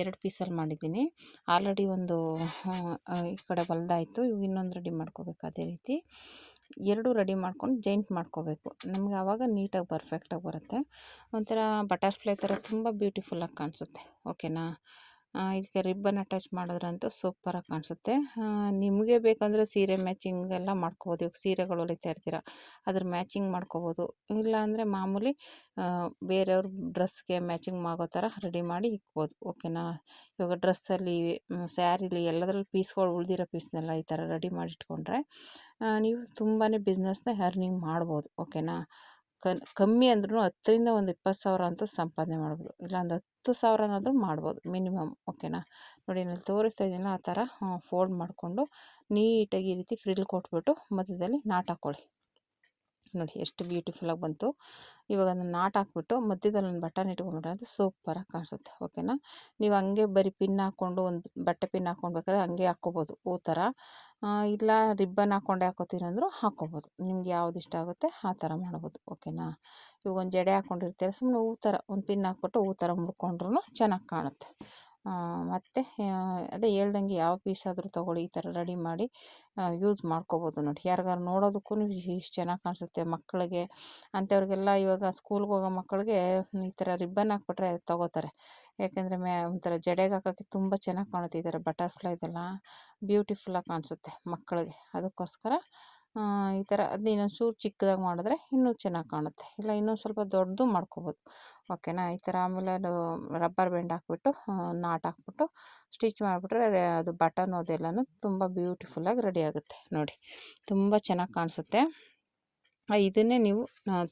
Speaker 1: ಎರಡು ಪೀಸಲ್ಲಿ ಮಾಡಿದ್ದೀನಿ. ಆಲ್ರೆಡಿ ಒಂದು ಈ ಕಡೆ ಹೊಲ್ದಾಯಿತು ಇನ್ನೊಂದು ರೆಡಿ ಮಾಡ್ಕೋಬೇಕು ಅದೇ ರೀತಿ. ಎರಡು ರೆಡಿ ಮಾಡ್ಕೊಂಡು ಜಾಯಿಂಟ್ ಮಾಡ್ಕೋಬೇಕು. ನಮ್ಗೆ ಆವಾಗ ನೀಟಾಗಿ ಪರ್ಫೆಕ್ಟಾಗಿ ಬರುತ್ತೆ. ಒಂಥರ ಬಟರ್ಫ್ಲೈ ಥರ ತುಂಬ ಬ್ಯೂಟಿಫುಲ್ಲಾಗಿ ಕಾಣಿಸುತ್ತೆ. ಓಕೆನಾ ಇದಕ್ಕೆ ರಿಬ್ಬನ್ ಅಟ್ಯಾಚ್ ಮಾಡಿದ್ರಂತೂ ಸೂಪರಾಗಿ ಕಾಣಿಸುತ್ತೆ. ನಿಮಗೆ ಬೇಕಂದರೆ ಸೀರೆ ಮ್ಯಾಚಿಂಗ್ ಎಲ್ಲ ಮಾಡ್ಕೋಬೋದು. ಇವಾಗ ಸೀರೆಗಳು ಹೊಲಿತಾ ಇರ್ತೀರ, ಅದ್ರ ಮ್ಯಾಚಿಂಗ್ ಮಾಡ್ಕೋಬೋದು. ಇಲ್ಲ ಅಂದರೆ ಮಾಮೂಲಿ ಬೇರೆಯವ್ರ ಡ್ರೆಸ್ಗೆ ಮ್ಯಾಚಿಂಗ್ ಆಗೋ ಥರ ರೆಡಿ ಮಾಡಿ ಇಕ್ಬೋದು. ಓಕೆನಾ? ಇವಾಗ ಡ್ರೆಸ್ಸಲ್ಲಿ ಸ್ಯಾರಿಲಿ ಎಲ್ಲದರಲ್ಲಿ ಪೀಸ್ಗಳು ಉಳಿದಿರೋ ಪೀಸ್ನೆಲ್ಲ ಈ ಥರ ರೆಡಿ ಮಾಡಿ ಇಟ್ಕೊಂಡ್ರೆ ನೀವು ತುಂಬಾ ಬಿಸ್ನೆಸ್ನ ಅರ್ನಿಂಗ್ ಮಾಡ್ಬೋದು. ಓಕೆನಾ? ಕನ್, ಕಮ್ಮಿ ಅಂದ್ರೂ ಹತ್ತರಿಂದ ಒಂದು ಇಪ್ಪತ್ತು ಸಾವಿರ ಅಂತೂ ಸಂಪಾದನೆ ಮಾಡ್ಬೋದು. ಇಲ್ಲ ಒಂದು ಹತ್ತು ಸಾವಿರನಾದರೂ ಮಾಡ್ಬೋದು ಮಿನಿಮಮ್, ಓಕೆನಾ? ನೋಡಿ ನಾನು ತೋರಿಸ್ತಾ ಇದ್ದೀನಲ್ಲ ಆ ಥರ ಫೋಲ್ಡ್ ಮಾಡಿಕೊಂಡು ನೀಟಾಗಿ ಈ ರೀತಿ ಫ್ರಿಲ್ ಕೊಟ್ಬಿಟ್ಟು ಮಧ್ಯದಲ್ಲಿ ನಾಟ್ ಹಾಕ್ಕೊಳ್ಳಿ ನೋಡಿ ಎಷ್ಟು ಬ್ಯೂಟಿಫುಲ್ಲಾಗಿ ಬಂತು. ಇವಾಗ ಅದನ್ನು ನಾಟ್ ಹಾಕ್ಬಿಟ್ಟು ಮಧ್ಯದಲ್ಲಿ ಒಂದು ಬಟನ್ ಇಟ್ಕೊಂಡ್ಬಿಟ್ರೆ ಅದು ಸೂಪರಾಗಿ ಕಾಣಿಸುತ್ತೆ ಓಕೆನಾ ನೀವು ಹಂಗೆ ಬರೀ ಪಿನ್ ಹಾಕ್ಕೊಂಡು ಒಂದು ಬಟ್ಟೆ ಪಿನ್ ಹಾಕ್ಕೊಬೇಕಾದ್ರೆ ಹಂಗೆ ಹಾಕ್ಕೋಬೋದು ಹೂ ಥರ ಇಲ್ಲ ರಿಬ್ಬನ್ ಹಾಕ್ಕೊಂಡೆ ಹಾಕೋತೀನಿ ಅಂದರೂ ಹಾಕ್ಕೋಬೋದು, ನಿಮ್ಗೆ ಯಾವ್ದು ಇಷ್ಟ ಆಗುತ್ತೆ ಆ ಥರ ಮಾಡ್ಬೋದು ಓಕೆನಾ ಇವಾಗ ಒಂದು ಜಡೆ ಹಾಕ್ಕೊಂಡಿರ್ತೀರ ಸುಮ್ಮನೆ ಹೂ ಥರ ಒಂದು ಪಿನ್ ಹಾಕ್ಬಿಟ್ಟು ಹೂ ಥರ ಮುಡ್ಕೊಂಡ್ರೂ ಚೆನ್ನಾಗಿ ಕಾಣುತ್ತೆ. ಮತ್ತು ಅದೇ ಹೇಳ್ದಂಗೆ ಯಾವ ಪೀಸ್ ಆದರೂ ತೊಗೊಳ್ಳಿ, ಈ ಥರ ರೆಡಿ ಮಾಡಿ ಯೂಸ್ ಮಾಡ್ಕೋಬೋದು ನೋಡಿ. ಯಾರಿಗಾರು ನೋಡೋದಕ್ಕೂ ಇಷ್ಟು ಚೆನ್ನಾಗಿ ಕಾಣಿಸುತ್ತೆ. ಮಕ್ಕಳಿಗೆ, ಅಂಥವ್ರಿಗೆಲ್ಲ ಇವಾಗ ಸ್ಕೂಲ್ಗೆ ಹೋಗೋ ಮಕ್ಕಳಿಗೆ ಈ ಥರ ರಿಬ್ಬನ್ ಹಾಕ್ಬಿಟ್ರೆ ತೊಗೋತಾರೆ. ಯಾಕೆಂದರೆ ಮ್ಯಾ, ಒಂಥರ ಜಡೆಗೆ ಹಾಕೋಕ್ಕೆ ತುಂಬ ಚೆನ್ನಾಗಿ ಕಾಣುತ್ತೆ ಈ ಥರ ಬಟರ್ಫ್ಲೈದೆಲ್ಲ ಬ್ಯೂಟಿಫುಲ್ಲಾಗಿ ಕಾಣಿಸುತ್ತೆ ಮಕ್ಕಳಿಗೆ. ಅದಕ್ಕೋಸ್ಕರ ಈ ಥರ ಅದನ್ನ ಇನ್ನೊಂದು ಚಿಕ್ಕದಾಗಿ ಮಾಡಿದ್ರೆ ಇನ್ನೂ ಚೆನ್ನಾಗಿ ಕಾಣುತ್ತೆ. ಇಲ್ಲ ಇನ್ನೂ ಸ್ವಲ್ಪ ದೊಡ್ಡದು ಮಾಡ್ಕೋಬೋದು. ಓಕೆನಾ? ಈ ಥರ ಆಮೇಲೆ ಅದು ರಬ್ಬರ್ ಬ್ಯಾಂಡ್ ಹಾಕ್ಬಿಟ್ಟು ನಾಟ್ ಹಾಕ್ಬಿಟ್ಟು ಸ್ಟಿಚ್ ಮಾಡಿಬಿಟ್ರೆ ಅದು ಬಟನ್ ಅದೆಲ್ಲನೂ ತುಂಬ ಬ್ಯೂಟಿಫುಲ್ಲಾಗಿ ರೆಡಿ ಆಗುತ್ತೆ. ನೋಡಿ, ತುಂಬ ಚೆನ್ನಾಗಿ ಕಾಣಿಸುತ್ತೆ. ಇದನ್ನೇ ನೀವು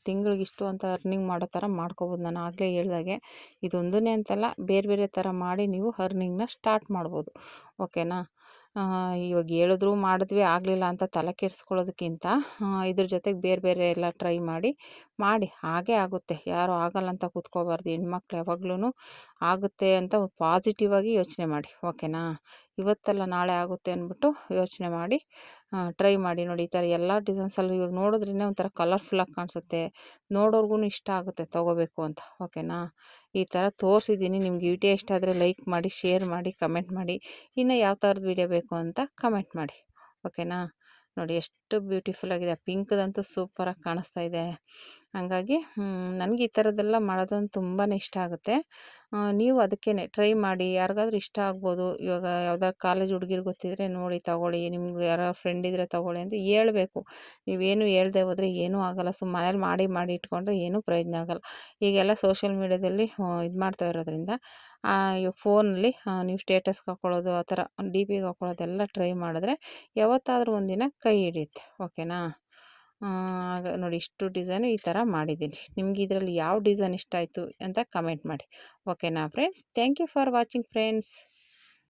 Speaker 1: ತಿಂಗಳಿಗೆ ಇಷ್ಟು ಅಂತ ಅರ್ನಿಂಗ್ ಮಾಡೋ ಥರ ಮಾಡ್ಕೋಬೋದು. ನಾನು ಆಗಲೇ ಹೇಳ್ದಾಗೆ ಇದೊಂದನ್ನೇ ಅಂತಲ್ಲ, ಬೇರೆ ಬೇರೆ ಥರ ಮಾಡಿ ನೀವು ಅರ್ನಿಂಗ್ನ ಸ್ಟಾರ್ಟ್ ಮಾಡ್ಬೋದು. ಓಕೆನಾ? ಇವಾಗ ಹೇಳಿದ್ರು ಮಾಡಿದ್ವಿ, ಆಗಲಿಲ್ಲ ಅಂತ ತಲೆ ಕೆಡಿಸ್ಕೊಳ್ಳೋದಕ್ಕಿಂತ ಇದ್ರ ಜೊತೆಗೆ ಬೇರೆ ಬೇರೆ ಎಲ್ಲ ಟ್ರೈ ಮಾಡಿ ಮಾಡಿ ಹಾಗೇ ಆಗುತ್ತೆ. ಯಾರೂ ಆಗಲ್ಲ ಅಂತ ಕೂತ್ಕೋಬಾರ್ದು. ಹೆಣ್ಮಕ್ಳು ಯಾವಾಗ್ಲೂ ಆಗುತ್ತೆ ಅಂತ ಪಾಸಿಟಿವ್ ಆಗಿ ಯೋಚನೆ ಮಾಡಿ. ಓಕೆನಾ ಇವತ್ತಲ್ಲ ನಾಳೆ ಆಗುತ್ತೆ ಅಂದ್ಬಿಟ್ಟು ಯೋಚನೆ ಮಾಡಿ ಟ್ರೈ ಮಾಡಿ ನೋಡಿ ಈ ಥರ ಎಲ್ಲ ಡಿಸೈನ್ಸಲ್ಲೂ ಇವಾಗ ನೋಡಿದ್ರೇ ಒಂಥರ ಕಲರ್ಫುಲ್ಲಾಗಿ ಕಾಣಿಸುತ್ತೆ. ನೋಡೋರ್ಗು ಇಷ್ಟ ಆಗುತ್ತೆ ತೊಗೋಬೇಕು ಅಂತ. ಓಕೆನಾ ಈ ಥರ ತೋರಿಸಿದ್ದೀನಿ. ನಿಮ್ಗೆ ವಿಡಿಯೋ ಇಷ್ಟ ಆದರೆ ಲೈಕ್ ಮಾಡಿ ಶೇರ್ ಮಾಡಿ ಕಮೆಂಟ್ ಮಾಡಿ. ಇನ್ನು ಯಾವ ಥರದ ವೀಡಿಯೋ ಬೇಕು ಅಂತ ಕಮೆಂಟ್ ಮಾಡಿ. ಓಕೆನಾ ನೋಡಿ ಎಷ್ಟು ಬ್ಯೂಟಿಫುಲ್ಲಾಗಿದೆ ಪಿಂಕ್ದಂತೂ ಸೂಪರಾಗಿ ಕಾಣಿಸ್ತಾ ಇದೆ. ಹಾಗಾಗಿ ನನಗೆ ಈ ಥರದ್ದೆಲ್ಲ ಮಾಡೋದೊಂದು ತುಂಬಾ ಇಷ್ಟ ಆಗುತ್ತೆ. ನೀವು ಅದಕ್ಕೇ ಟ್ರೈ ಮಾಡಿ. ಯಾರಿಗಾದ್ರೂ ಇಷ್ಟ ಆಗ್ಬೋದು. ಇವಾಗ ಯಾವ್ದಾದ್ರು ಕಾಲೇಜ್ ಹುಡುಗಿರು ಗೊತ್ತಿದ್ರೆ ನೋಡಿ, ತಗೊಳ್ಳಿ. ನಿಮ್ಗೆ ಯಾರೋ ಫ್ರೆಂಡ್ ಇದ್ದರೆ ತಗೊಳ್ಳಿ ಅಂತ ಹೇಳಬೇಕು. ನೀವೇನು ಹೇಳ್ದೆ ಹೋದರೆ ಏನೂ ಆಗೋಲ್ಲ. ಸೊ ಮನೇಲಿ ಮಾಡಿ ಮಾಡಿ ಇಟ್ಕೊಂಡ್ರೆ ಏನೂ ಪ್ರಯೋಜನ ಆಗೋಲ್ಲ. ಈಗೆಲ್ಲ ಸೋಷಿಯಲ್ ಮೀಡ್ಯಾದಲ್ಲಿ ಇದು ಮಾಡ್ತಾ ಇರೋದ್ರಿಂದ ಇವಾಗ ಫೋನಲ್ಲಿ ನೀವು ಸ್ಟೇಟಸ್ಗೆ ಹಾಕ್ಕೊಳ್ಳೋದು ಆ ಥರ, ಡಿ ಪಿಗೆ ಹಾಕ್ಕೊಳ್ಳೋದೆಲ್ಲ ಟ್ರೈ ಮಾಡಿದ್ರೆ ಯಾವತ್ತಾದರೂ ಒಂದಿನ ಕೈ ಹಿಡಿಯುತ್ತೆ. ಓಕೆನಾ? ಆಗ ನೋಡಿ ಇಷ್ಟು ಡಿಸೈನು ಈ ಥರ ಮಾಡಿದ್ದೀನಿ. ನಿಮ್ಗೆ ಇದರಲ್ಲಿ ಯಾವ ಡಿಸೈನ್ ಇಷ್ಟ ಆಯಿತು ಅಂತ ಕಮೆಂಟ್ ಮಾಡಿ. ಓಕೆನಾ friends? Thank you for watching friends.